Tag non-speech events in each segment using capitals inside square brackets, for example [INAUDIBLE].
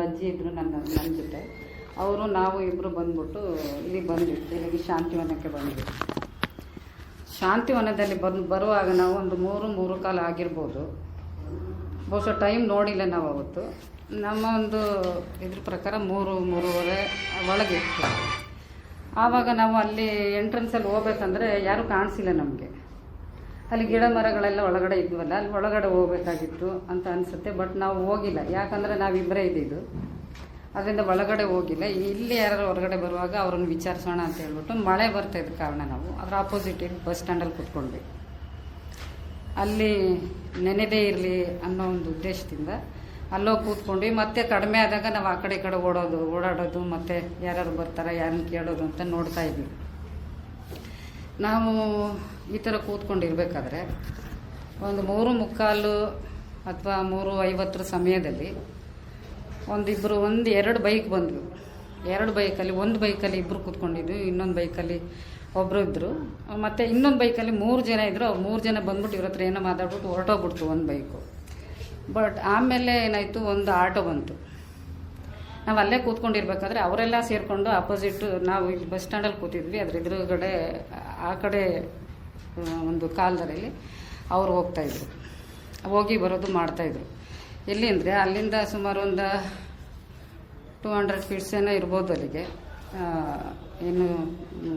ಅಜ್ಜಿ ಇದ್ರು ನನ್ನ ನನ್ನ ಜೊತೆ. ಅವರು, ನಾವು ಇಬ್ಬರು ಬಂದ್ಬಿಟ್ಟು ಇಲ್ಲಿಗೆ ಬಂದಿರ್ತೀವಿ ಇಲ್ಲಿಗೆ ಶಾಂತಿವನಕ್ಕೆ ಬಂದ್ವಿ. ಶಾಂತಿವನದಲ್ಲಿ ಬಂದು, ಬರುವಾಗ ನಾವು ಒಂದು ಮೂರು ಮೂರು ಕಾಲ ಆಗಿರ್ಬೋದು. ಬಹುಶಃ ಟೈಮ್ ನೋಡಿಲ್ಲ ನಾವು ಅವತ್ತು. ನಮ್ಮ ಒಂದು ಇದ್ರ ಪ್ರಕಾರ ಮೂರು, ಮೂರುವರೆ ಒಳಗೆ ಇತ್ತು. ಆವಾಗ ನಾವು ಅಲ್ಲಿ ಎಂಟ್ರೆನ್ಸಲ್ಲಿ ಹೋಗ್ಬೇಕಂದ್ರೆ ಯಾರೂ ಕಾಣಿಸಿಲ್ಲ ನಮಗೆ. ಅಲ್ಲಿ ಗಿಡ ಮರಗಳೆಲ್ಲ ಒಳಗಡೆ ಇದ್ವಲ್ಲ, ಅಲ್ಲಿ ಒಳಗಡೆ ಹೋಗ್ಬೇಕಾಗಿತ್ತು ಅಂತ ಅನಿಸುತ್ತೆ, ಬಟ್ ನಾವು ಹೋಗಿಲ್ಲ. ಯಾಕಂದರೆ ನಾವಿಬ್ಬರೇ ಇದ್ದಿದ್ದು. ಅದರಿಂದ ಒಳಗಡೆ ಹೋಗಿಲ್ಲ. ಇಲ್ಲಿ ಯಾರು ಹೊರಗಡೆ ಬರುವಾಗ ಅವ್ರನ್ನ ವಿಚಾರಿಸೋಣ ಅಂತ ಹೇಳ್ಬಿಟ್ಟು ಮಳೆ ಬರ್ತಾ ಇದ್ದ ಕಾರಣ ನಾವು ಅದರ ಆಪೋಸಿಟ್ ಬಸ್ ಸ್ಟ್ಯಾಂಡಲ್ಲಿ ಕೂತ್ಕೊಂಡ್ವಿ. ಅಲ್ಲಿ ನೆನೆದೇ ಇರಲಿ ಅನ್ನೋ ಒಂದು ಉದ್ದೇಶದಿಂದ ಅಲ್ಲೋಗಿ ಕೂತ್ಕೊಂಡ್ವಿ. ಮತ್ತೆ ಕಡಿಮೆ ಆದಾಗ ನಾವು ಆ ಕಡೆ ಈ ಕಡೆ ಓಡೋದು, ಓಡಾಡೋದು, ಮತ್ತೆ ಯಾರ್ಯಾರು ಬರ್ತಾರೆ, ಯಾರನ್ನ ಕೇಳೋದು ಅಂತ ನೋಡ್ತಾ ಇದ್ವಿ. ನಾವು ಈ ಥರ ಕೂತ್ಕೊಂಡಿರ್ಬೇಕಾದ್ರೆ ಒಂದು ಮೂರು ಮುಕ್ಕಾಲು ಅಥವಾ ಮೂರು ಐವತ್ತರ ಸಮಯದಲ್ಲಿ ಒಂದಿಬ್ಬರು ಒಂದು ಎರಡು ಬೈಕ್ ಬಂದ್ವು. ಎರಡು ಬೈಕಲ್ಲಿ, ಒಂದು ಬೈಕಲ್ಲಿ ಇಬ್ಬರು ಕೂತ್ಕೊಂಡಿದ್ವಿ, ಇನ್ನೊಂದು ಬೈಕಲ್ಲಿ ಒಬ್ಬರು ಇದ್ದರು ಮತ್ತು ಇನ್ನೊಂದು ಬೈಕಲ್ಲಿ ಮೂರು ಜನ ಇದ್ದರು ಅವ್ರು ಮೂರು ಜನ ಬಂದ್ಬಿಟ್ಟು ಇವ್ರ ಹತ್ರ ಏನೋ ಮಾತಾಡ್ಬಿಟ್ಟು ಹೊರಟೋಗ್ಬಿಡ್ತು ಒಂದು ಬೈಕು. ಬಟ್ ಆಮೇಲೆ ಏನಾಯಿತು, ಒಂದು ಆಟೋ ಬಂತು. ನಾವು ಅಲ್ಲೇ ಕೂತ್ಕೊಂಡಿರ್ಬೇಕಾದ್ರೆ ಅವರೆಲ್ಲ ಸೇರಿಕೊಂಡು ಅಪೋಸಿಟ್ ನಾವು ಇಲ್ಲಿ ಬಸ್ ಸ್ಟ್ಯಾಂಡಲ್ಲಿ ಕೂತಿದ್ವಿ. ಅದ್ರ ಎದುರುಗಡೆ, ಆ ಕಡೆ ಒಂದು ಕಾಲದಲ್ಲಿ ಅವ್ರು ಹೋಗ್ತಾಯಿದ್ರು ಹೋಗಿ ಬರೋದು ಮಾಡ್ತಾಯಿದ್ರು ಎಲ್ಲಿ ಅಂದರೆ ಅಲ್ಲಿಂದ ಸುಮಾರು ಒಂದು ಟೂ ಹಂಡ್ರೆಡ್ ಫೀಟ್ಸ್ ಏನೋ ಇರ್ಬೋದು ಅಲ್ಲಿಗೆ. ಏನು,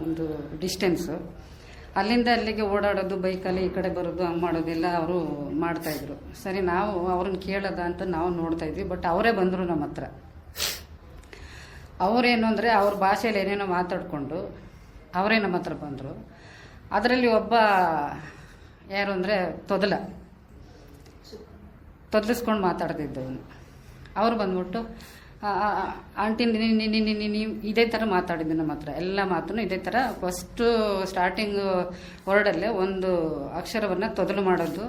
ಒಂದು ಡಿಸ್ಟೆನ್ಸು ಅಲ್ಲಿಂದ ಅಲ್ಲಿಗೆ ಓಡಾಡೋದು ಬೈಕಲ್ಲಿ ಈ ಕಡೆ ಬರೋದು, ಹಂಗೆ ಮಾಡೋದೆಲ್ಲ ಅವರು ಮಾಡ್ತಾಯಿದ್ರು ಸರಿ, ನಾವು ಅವ್ರನ್ನ ಕೇಳೋದ ಅಂತ ನಾವು ನೋಡ್ತಾಯಿದ್ವಿ ಬಟ್ ಅವರೇ ಬಂದರು ನಮ್ಮ ಹತ್ರ. ಅವರೇನು ಅಂದರೆ ಅವ್ರ ಭಾಷೆಯಲ್ಲಿ ಏನೇನೋ ಮಾತಾಡಿಕೊಂಡು ಅವರೇ ನಮ್ಮ ಹತ್ರ ಬಂದರು. ಅದರಲ್ಲಿ ಒಬ್ಬ ಯಾರು ಅಂದರೆ ತೊದಲ. ತೊದಲಿಸ್ಕೊಂಡು ಮಾತಾಡ್ತಿದ್ದವನು ಅವರು ಬಂದ್ಬಿಟ್ಟು ಆಂಟಿ ಇದೇ ಥರ ಮಾತಾಡಿದ್ದು ನಮ್ಮ ಹತ್ರ. ಎಲ್ಲ ಮಾತನ್ನು ಇದೇ ಥರ ಫಸ್ಟು ಸ್ಟಾರ್ಟಿಂಗ್ ವರ್ಡಲ್ಲೇ ಒಂದು ಅಕ್ಷರವನ್ನು ತೊದಲು ಮಾಡೋದು.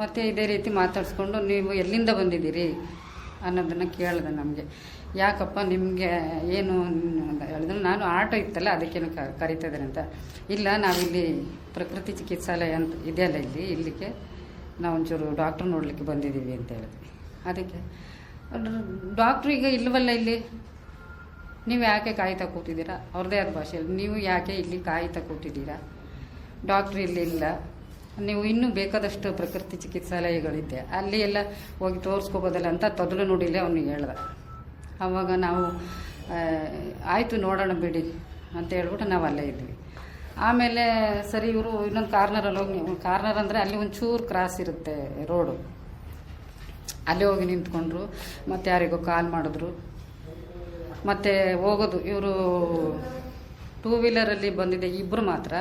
ಮತ್ತು ಇದೇ ರೀತಿ ಮಾತಾಡಿಸ್ಕೊಂಡು, ನೀವು ಎಲ್ಲಿಂದ ಬಂದಿದ್ದೀರಿ? ಅನ್ನೋದನ್ನು ಕೇಳಿದೆ ನಮಗೆ. ಯಾಕಪ್ಪ ನಿಮಗೆ ಏನು ಹೇಳಿದ್ರು. ನಾನು ಆಟೋ ಇತ್ತಲ್ಲ ಅದಕ್ಕೇನು ಕರಿತಾ ಇದ್ದಾರೆ ಅಂತ. ಇಲ್ಲ, ನಾವಿಲ್ಲಿ ಪ್ರಕೃತಿ ಚಿಕಿತ್ಸಾಲಯ ಅಂತ ಇದೆಯಲ್ಲ ಇಲ್ಲಿ, ಇಲ್ಲಿಗೆ ನಾವು ಒಂಚೂರು ಡಾಕ್ಟ್ರ್ ನೋಡಲಿಕ್ಕೆ ಬಂದಿದ್ದೀವಿ ಅಂತ ಹೇಳಿದ್ವಿ. ಅದಕ್ಕೆ, ಡಾಕ್ಟ್ರ್ ಈಗ ಇಲ್ಲವಲ್ಲ ಇಲ್ಲಿ? ನೀವು ಯಾಕೆ ಕಾಯ್ತಾ ಕೂತಿದ್ದೀರಾ? ಅವ್ರದ್ದೇ ಆದ ಭಾಷೆಯಲ್ಲಿ, ನೀವು ಯಾಕೆ ಇಲ್ಲಿ ಕಾಯ್ತಾ ಕೂತಿದ್ದೀರಾ? ಡಾಕ್ಟ್ರ್ ಇಲ್ಲಿ ಇಲ್ಲ. ನೀವು ಇನ್ನೂ ಬೇಕಾದಷ್ಟು ಪ್ರಕೃತಿ ಚಿಕಿತ್ಸಾಲಯಗಳಿದೆ. ಅಲ್ಲಿ ಎಲ್ಲ ಹೋಗಿ ತೋರಿಸ್ಕೋಬೋದಲ್ಲ ಅಂತ ತೊದಲು ನೋಡಿಲ್ಲ ಅವನಿಗೆ ಹೇಳ್ದ. ಆವಾಗ ನಾವು ಆಯಿತು ನೋಡೋಣ ಬಿಡಿ ಅಂತ ಹೇಳ್ಬಿಟ್ಟು ನಾವು ಅಲ್ಲೇ ಇದ್ವಿ. ಆಮೇಲೆ ಸರಿ ಇವರು ಇನ್ನೊಂದು ಕಾರ್ನರಲ್ಲಿ ಹೋಗಿ, ಕಾರ್ನರ್ ಅಂದರೆ ಅಲ್ಲಿ ಒಂಚೂರು ಕ್ರಾಸ್ ಇರುತ್ತೆ ರೋಡು. ಅಲ್ಲಿ ಹೋಗಿ ನಿಂತ್ಕೊಂಡ್ರು, ಮತ್ತು ಯಾರಿಗೋ ಕಾಲ್ ಮಾಡಿದ್ರು. ಮತ್ತು ಹೋಗೋದು, ಇವರು ಟೂ ವೀಲರಲ್ಲಿ ಬಂದಿದ್ದೆ ಇಬ್ಬರು ಮಾತ್ರ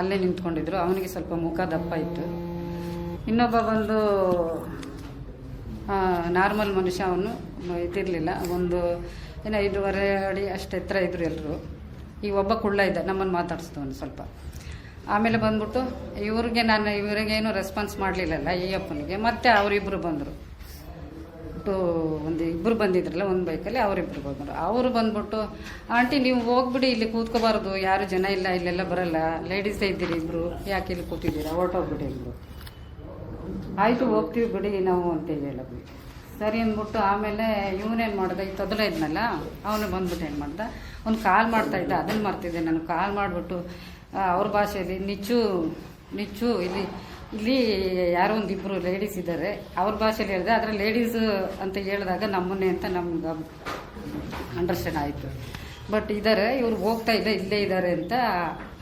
ಅಲ್ಲೇ ನಿಂತ್ಕೊಂಡಿದ್ರು. ಅವನಿಗೆ ಸ್ವಲ್ಪ ಮುಖ ದಪ್ಪ ಇತ್ತು. ಇನ್ನೊಬ್ಬ ಬಂದು ನಾರ್ಮಲ್ ಮನುಷ್ಯ ಅವನು ಇದಿರಲಿಲ್ಲ ಒಂದು ಏನು ಐದೂವರೆ ಅಡಿ ಅಷ್ಟು ಎತ್ತರ ಇದ್ರು ಎಲ್ಲರೂ ಈ ಒಬ್ಬ ಕುಳ್ಳ ಇದ್ದ ನಮ್ಮನ್ನು ಮಾತಾಡಿಸ್ದವನು ಸ್ವಲ್ಪ. ಆಮೇಲೆ ಬಂದ್ಬಿಟ್ಟು ಇವ್ರಿಗೆ ನಾನು ಇವರಿಗೇನು ರೆಸ್ಪಾನ್ಸ್ ಮಾಡಲಿಲ್ಲಲ್ಲ, ಈ ಅಪ್ಪನಿಗೆ. ಮತ್ತೆ ಅವರಿಬ್ಬರು ಬಂದರು. ಟು, ಒಂದು ಇಬ್ಬರು ಬಂದಿದ್ರಲ್ಲ, ಒಂದು ಬೈಕಲ್ಲಿ ಅವರಿಬ್ಬರು ಬಂದರು. ಅವರು ಬಂದ್ಬಿಟ್ಟು, ಆಂಟಿ, ನೀವು ಹೋಗ್ಬಿಡಿ, ಇಲ್ಲಿ ಕೂತ್ಕೋಬಾರ್ದು. ಯಾರು ಜನ ಇಲ್ಲ, ಇಲ್ಲೆಲ್ಲ ಬರಲ್ಲ. ಲೇಡೀಸೇ ಇದ್ದೀರಿ ಇಬ್ಬರು ಯಾಕೆ ಇಲ್ಲಿ ಕೂತಿದ್ದೀರಾ? ಹೊರಟೋಗ್ಬಿಡಿ ಇಬ್ಬರು ಆಯಿತು, ಹೋಗ್ತೀವಿ ಬಿಡಿ ನಾವು ಅಂತ ಹೇಳಿದ್ವಿ. ಸರಿ ಅಂದ್ಬಿಟ್ಟು ಆಮೇಲೆ ಇವನೇನು ಮಾಡ್ದ? ಈ ತೊದಲ ಇದ್ನಲ್ಲ, ಅವನು ಬಂದ್ಬಿಟ್ಟು ಏನು ಮಾಡ್ದ? ಒಂದು ಕಾಲ್ ಮಾಡ್ತಾ ಇದ್ದ ಅದನ್ನು ಮರ್ತಿದ್ದೆ ನಾನು, ಕಾಲ್ ಮಾಡಿಬಿಟ್ಟು ಅವ್ರ ಭಾಷೆಯಲ್ಲಿ ನಿಚ್ಚು ನಿಚ್ಚು, ಇಲ್ಲಿ ಇಲ್ಲಿ ಯಾರೋ ಒಂದು ಇಬ್ಬರು ಲೇಡೀಸ್ ಇದ್ದಾರೆ ಅವ್ರ ಭಾಷೆಯಲ್ಲಿ ಹೇಳಿದೆ, ಆದರೆ ಲೇಡೀಸ್ ಅಂತ ಹೇಳಿದಾಗ ನಮ್ಮನ್ನೇ ಅಂತ ನಮ್ಗೆ ಅಂಡರ್ಸ್ಟ್ಯಾಂಡ್ ಆಯಿತು. ಬಟ್ ಇದ್ದಾರೆ ಇವ್ರು ಹೋಗ್ತಾ ಇದ್ದ, ಇಲ್ಲೇ ಇದ್ದಾರೆ ಅಂತ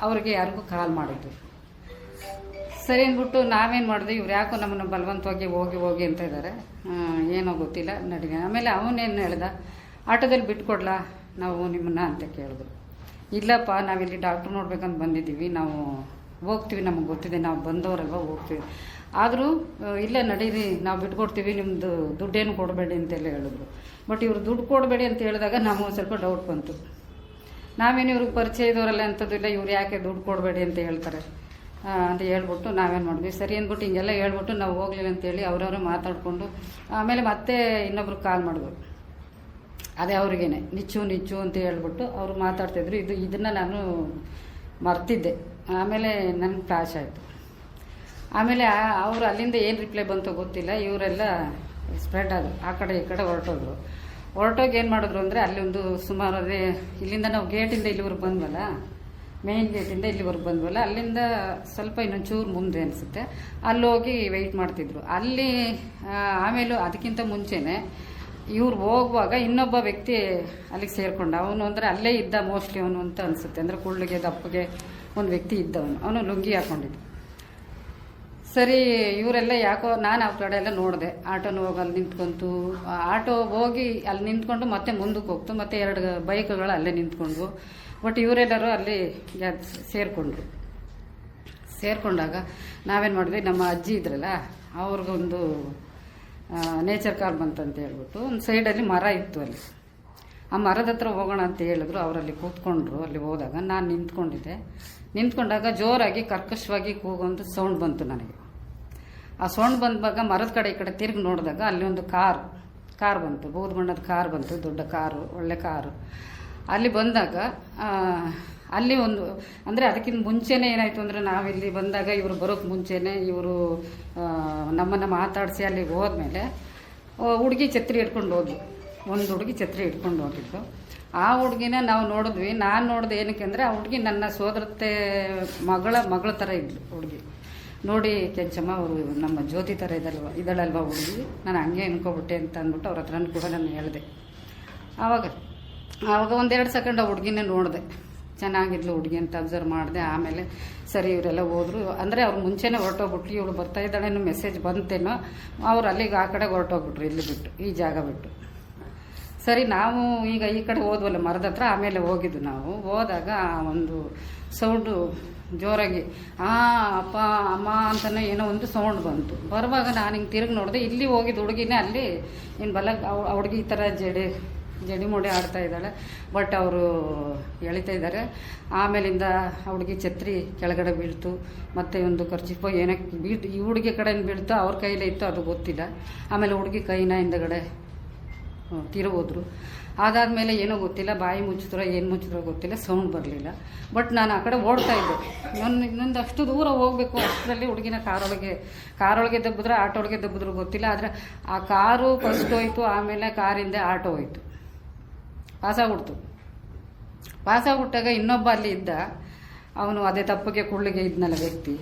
ಅವ್ರಿಗೆ ಯಾರಿಗೂ ಕಾಲ್ ಮಾಡಿದ್ದು ಸರಿ ಅಂದ್ಬಿಟ್ಟು ನಾವೇನು ಮಾಡಿದ್ವಿ ಇವ್ರು ಯಾಕೋ ನಮ್ಮನ್ನು ಬಲವಂತವಾಗಿ ಹೋಗಿ ಹೋಗಿ ಅಂತ ಇದ್ದಾರೆ ಏನೋ ಗೊತ್ತಿಲ್ಲ ನಡಿಗೆ. ಆಮೇಲೆ ಅವನೇನು ಹೇಳ್ದ, ಆಟೋದಲ್ಲಿ ಬಿಟ್ಕೊಡ್ಲಾ, ನಾವು ನಿಮ್ಮನ್ನ ಅಂತ ಕೇಳಿದ್ರು ಇಲ್ಲಪ್ಪ, ನಾವಿಲ್ಲಿ ಡಾಕ್ಟ್ರು ನೋಡ್ಬೇಕಂತ ಬಂದಿದ್ದೀವಿ, ನಾವು ಹೋಗ್ತೀವಿ, ನಮಗೆ ಗೊತ್ತಿದೆ, ನಾವು ಬಂದವರಲ್ವ, ಹೋಗ್ತೀವಿ. ಆದರೂ ಇಲ್ಲ ನಡೀರಿ, ನಾವು ಬಿಟ್ಕೊಡ್ತೀವಿ ನಿಮ್ಮದು ದುಡ್ಡೇನು ಕೊಡಬೇಡಿ ಅಂತೆಲ್ಲ ಹೇಳಿದ್ರು. ಬಟ್ ಇವರು ದುಡ್ಡು ಕೊಡಬೇಡಿ ಅಂತ ಹೇಳಿದಾಗ ನಮಗೆ ಸ್ವಲ್ಪ ಡೌಟ್ ಬಂತು. ನಾವೇನು ಇವ್ರಿಗೆ ಪರಿಚಯ ಇದ್ದವರಲ್ಲ ಅಂಥದ್ದಿಲ್ಲ ಇವ್ರು ಯಾಕೆ ದುಡ್ಡು ಕೊಡಬೇಡಿ ಅಂತ ಹೇಳ್ತಾರೆ. ಅಂತ ಹೇಳ್ಬಿಟ್ಟು ನಾವೇನು ಮಾಡಿದ್ವಿ. ಸರಿ ಅಂದ್ಬಿಟ್ಟು ಹಿಂಗೆಲ್ಲ ಹೇಳ್ಬಿಟ್ಟು ನಾವು ಹೋಗ್ಲಿಲ್ಲ ಅಂತೇಳಿ ಅವ್ರವ್ರು ಮಾತಾಡಿಕೊಂಡು, ಆಮೇಲೆ ಮತ್ತೆ ಇನ್ನೊಬ್ರು ಕಾಲ್ ಮಾಡಿದ್ರು. ಅದೇ ಅವ್ರಿಗೇನೆ, ನಿಚ್ಚು ನಿಚ್ಚು ಅಂತ ಹೇಳ್ಬಿಟ್ಟು ಅವರು ಮಾತಾಡ್ತಿದ್ರು. ಇದು, ಇದನ್ನು ನಾನು ಮರ್ತಿದ್ದೆ. ಆಮೇಲೆ ನನಗೆ ಕ್ಲಾಶ್ ಆಯಿತು. ಆಮೇಲೆ ಅವರು ಅಲ್ಲಿಂದ ಏನು ರಿಪ್ಲೈ ಬಂತೋ ಗೊತ್ತಿಲ್ಲ. ಇವರೆಲ್ಲ ಸ್ಪ್ರೆಡ್ ಆದರು. ಆ ಕಡೆ, ಈ ಕಡೆ ಹೊರಟೋದ್ರು. ಹೊರಟೋಗಿ ಏನು ಮಾಡಿದ್ರು ಅಂದರೆ ಅಲ್ಲಿ ಒಂದು ಸುಮಾರು ಅದೇ, ಇಲ್ಲಿಂದ ನಾವು ಗೇಟಿಂದ ಇಲ್ಲಿವರೆಗೆ ಬಂದ್ವಲ್ಲ ಮೇನ್ ಗೇಟಿಂದ ಇಲ್ಲಿವರೆಗೆ ಬಂದ್ವಲ್ಲ, ಅಲ್ಲಿಂದ ಸ್ವಲ್ಪ ಇನ್ನೊಂಚೂರು ಮುಂದೆ ಅನಿಸುತ್ತೆ. ಅಲ್ಲಿ ಹೋಗಿ ವೆಯ್ಟ್ ಮಾಡ್ತಿದ್ರು. ಅಲ್ಲಿ ಆಮೇಲೂ ಅದಕ್ಕಿಂತ ಮುಂಚೆನೆ ಇವ್ರು ಹೋಗುವಾಗ ಇನ್ನೊಬ್ಬ ವ್ಯಕ್ತಿ ಅಲ್ಲಿಗೆ ಸೇರ್ಕೊಂಡ. ಅವನು ಅಂದರೆ ಅಲ್ಲೇ ಇದ್ದ ಮೋಸ್ಟ್ಲಿ ಅವನು ಅಂತ ಅನಿಸುತ್ತೆ. ಅಂದರೆ ಕುಳ್ಳಿಗೆ ದಪ್ಪಗೆ ಒಂದು ವ್ಯಕ್ತಿ ಇದ್ದವನು. ಅವನು ಲುಂಗಿ ಹಾಕೊಂಡಿದ್ದ. ಸರಿ, ಇವರೆಲ್ಲ ಯಾಕೋ ನಾನು ಆ ಕಡೆ ಎಲ್ಲ ನೋಡಿದೆ. ಆಟೋನು ಹೋಗಿ ಅಲ್ಲಿ ನಿಂತ್ಕೊಂತು. ಆಟೋ ಹೋಗಿ ಅಲ್ಲಿ ನಿಂತ್ಕೊಂಡು ಮತ್ತೆ ಮುಂದಕ್ಕೆ ಹೋಗ್ತು. ಮತ್ತೆ ಎರಡು ಬೈಕ್ಗಳು ಅಲ್ಲೇ ನಿಂತ್ಕೊಂಡ್ವು. ಬಟ್ ಇವರೆಲ್ಲರೂ ಅಲ್ಲಿ ಸೇರಿಕೊಂಡ್ರು. ಸೇರಿಕೊಂಡಾಗ ನಾವೇನು ಮಾಡಿದ್ವಿ, ನಮ್ಮ ಅಜ್ಜಿ ಇದ್ರಲ್ಲ, ಅವ್ರಿಗೊಂದು ನೇಚರ್ ಕಾರ್ ಬಂತಂತ ಹೇಳ್ಬಿಟ್ಟು ಒಂದು ಸೈಡಲ್ಲಿ ಮರ ಇತ್ತು ಅಲ್ಲಿ. ಆ ಮರದ ಹತ್ರ ಹೋಗೋಣ ಅಂತ ಹೇಳಿದ್ರು, ಅವರಲ್ಲಿ ಕೂತ್ಕೊಂಡ್ರು, ಅಲ್ಲಿ ಹೋದಾಗ ನಾನು ನಿಂತ್ಕೊಂಡಿದ್ದೆ. ನಿಂತ್ಕೊಂಡಾಗ ಜೋರಾಗಿ ಕರ್ಕಶವಾಗಿ ಕೂಗೊಂದು ಸೌಂಡ್ ಬಂತು ನನಗೆ. ಆ ಸೌಂಡ್ ಬಂದಾಗ ಮರದ ಕಡೆ ಈ ಕಡೆ ತಿರುಗಿ ನೋಡಿದಾಗ ಅಲ್ಲಿ ಒಂದು ಕಾರ್ ಕಾರ್ ಬಂತು. ಬೂದು ಬಣ್ಣದ ಕಾರ್ ಬಂತು, ದೊಡ್ಡ ಕಾರು, ಒಳ್ಳೆ ಕಾರು. ಅಲ್ಲಿ ಬಂದಾಗ ಅಲ್ಲಿ ಒಂದು, ಅಂದರೆ ಅದಕ್ಕಿಂತ ಮುಂಚೆನೇ ಏನಾಯಿತು ಅಂದರೆ ನಾವಿಲ್ಲಿ ಬಂದಾಗ ಇವರು ಬರೋಕ್ಕೆ ಮುಂಚೆನೇ ಇವರು ನಮ್ಮನ್ನು ಮಾತಾಡಿಸಿ ಅಲ್ಲಿಗೆ ಹೋದ್ಮೇಲೆ ಹುಡುಗಿ ಛತ್ರಿ ಇಟ್ಕೊಂಡು ಹೋದ್ವಿ ಒಂದು ಹುಡುಗಿ ಛತ್ರಿ ಇಟ್ಕೊಂಡು ಹೋಗಿದ್ದು. ಆ ಹುಡುಗಿನ ನಾವು ನೋಡಿದ್ವಿ. ನಾನು ನೋಡಿದೆ ಏನಕ್ಕೆ ಅಂದರೆ ಆ ಹುಡುಗಿ ನನ್ನ ಸೋದರತೆ ಮಗಳ ಮಗಳ ಥರ ಇದ್ಲು ಹುಡುಗಿ. ನೋಡಿ, ಕೆಂಚಮ್ಮ ಅವರು ನಮ್ಮ ಜ್ಯೋತಿ ಥರ ಇದಲ್ವ ಇದಳಲ್ವ ಹುಡುಗಿ? ನಾನು ಹಂಗೆ ಅನ್ಕೊಬಿಟ್ಟೆ ಅಂತ ಅಂದ್ಬಿಟ್ಟು ಅವ್ರ ಹತ್ರನೂ ಕೂಡ ನಾನು ಹೇಳಿದೆ. ಆವಾಗ ಆವಾಗ ಒಂದೆರಡು ಸೆಕೆಂಡ್ ಆ ಹುಡುಗಿನೇ ನೋಡಿದೆ. ಚೆನ್ನಾಗಿದ್ಲು ಹುಡುಗಿ ಅಂತ ಅಬ್ಸರ್ವ್ ಮಾಡಿದೆ. ಆಮೇಲೆ ಸರಿ ಇವರೆಲ್ಲ ಹೋದ್ರು. ಅಂದರೆ ಅವ್ರು ಮುಂಚೆನೇ ಹೊರಟೋಗ್ಬಿಟ್ರು. ಇವಳು ಬರ್ತಾ ಇದ್ದಾಳೇನೋ ಮೆಸೇಜ್ ಬಂತೇನೋ, ಅವ್ರು ಅಲ್ಲಿಗೆ ಆ ಕಡೆ ಹೊರಟೋಗ್ಬಿಟ್ರು, ಇಲ್ಲಿ ಬಿಟ್ಟು, ಈ ಜಾಗ ಬಿಟ್ಟು. ಸರಿ, ನಾವು ಈಗ ಈ ಕಡೆ ಹೋದ್ವಲ್ಲ ಮರದ ಹತ್ರ, ಆಮೇಲೆ ಹೋಗಿದ್ದು ನಾವು. ಹೋದಾಗ ಒಂದು ಸೌಂಡು ಜೋರಾಗಿ, ಆ, ಅಪ್ಪ, ಅಮ್ಮ ಅಂತಲೇ ಏನೋ ಒಂದು ಸೌಂಡ್ ಬಂತು. ಬರುವಾಗ ನಾನು ಹಿಂಗೆ ತಿರುಗಿ ನೋಡಿದೆ, ಇಲ್ಲಿ ಹೋಗಿದ್ದು ಹುಡುಗಿನೇ ಅಲ್ಲಿ ಇನ್ನು ಬಲ ಹುಡುಗಿ ಈ ಥರ ಜಡೆ ಜಡಿ ಮೊಡೆ ಆಡ್ತಾ ಇದ್ದಾಳೆ. ಬಟ್ ಅವರು ಎಳಿತಾ ಇದ್ದಾರೆ. ಆಮೇಲಿಂದ ಹುಡುಗಿ ಛತ್ರಿ ಕೆಳಗಡೆ ಬೀಳ್ತು. ಮತ್ತೆ ಒಂದು ಖರ್ಚಿಪೋ ಏನಕ್ಕೆ ಬೀಳ್ತು, ಈ ಹುಡುಗಿ ಕಡೆಯಿಂದ ಬೀಳ್ತು ಅವ್ರ ಕೈಲೇ ಇತ್ತು, ಅದು ಗೊತ್ತಿಲ್ಲ. ಆಮೇಲೆ ಹುಡುಗಿ ಕೈನ ಹಿಂದಗಡೆ ತಿರುಗೋದ್ರು ಅದಾದಮೇಲೆ ಏನೋ ಗೊತ್ತಿಲ್ಲ, ಬಾಯಿ ಮುಚ್ಚಿದ್ರೋ ಏನು ಮುಚ್ಚಿದ್ರೋ ಗೊತ್ತಿಲ್ಲ ಸೌಂಡ್ ಬರಲಿಲ್ಲ. ಬಟ್ ನಾನು ಆ ಕಡೆ ಓಡ್ತಾ ಇದ್ದೆ. ಇನ್ನೊಂದು ಇನ್ನೊಂದು ಅಷ್ಟು ದೂರ ಹೋಗಬೇಕು, ಅಷ್ಟರಲ್ಲಿ ಹುಡುಗಿನ ಕಾರೊಳಗೆ ಕಾರೊಳಗೆ ದಬ್ಬಿದ್ರೆ ಆಟೋ ಒಳಗೆ ದಬ್ಬಿದ್ರು ಗೊತ್ತಿಲ್ಲ. ಆದರೆ ಆ ಕಾರು ಫಸ್ಟ್ ಹೋಯ್ತು, ಆಮೇಲೆ ಕಾರಿಂದ ಆಟೋ ಹೋಯ್ತು. ಪಾಸಾಗ್ಬಿಡ್ತು. ಪಾಸಾಗ್ಬಿಟ್ಟಾಗ ಇನ್ನೊಬ್ಬ ಅಲ್ಲಿ ಇದ್ದ, ಅವನು ಅದೇ ತಪ್ಪಿಗೆ ಕುಳ್ಳಿಗೆ ಇದ್ನಲ್ಲ ವ್ಯಕ್ತಿ.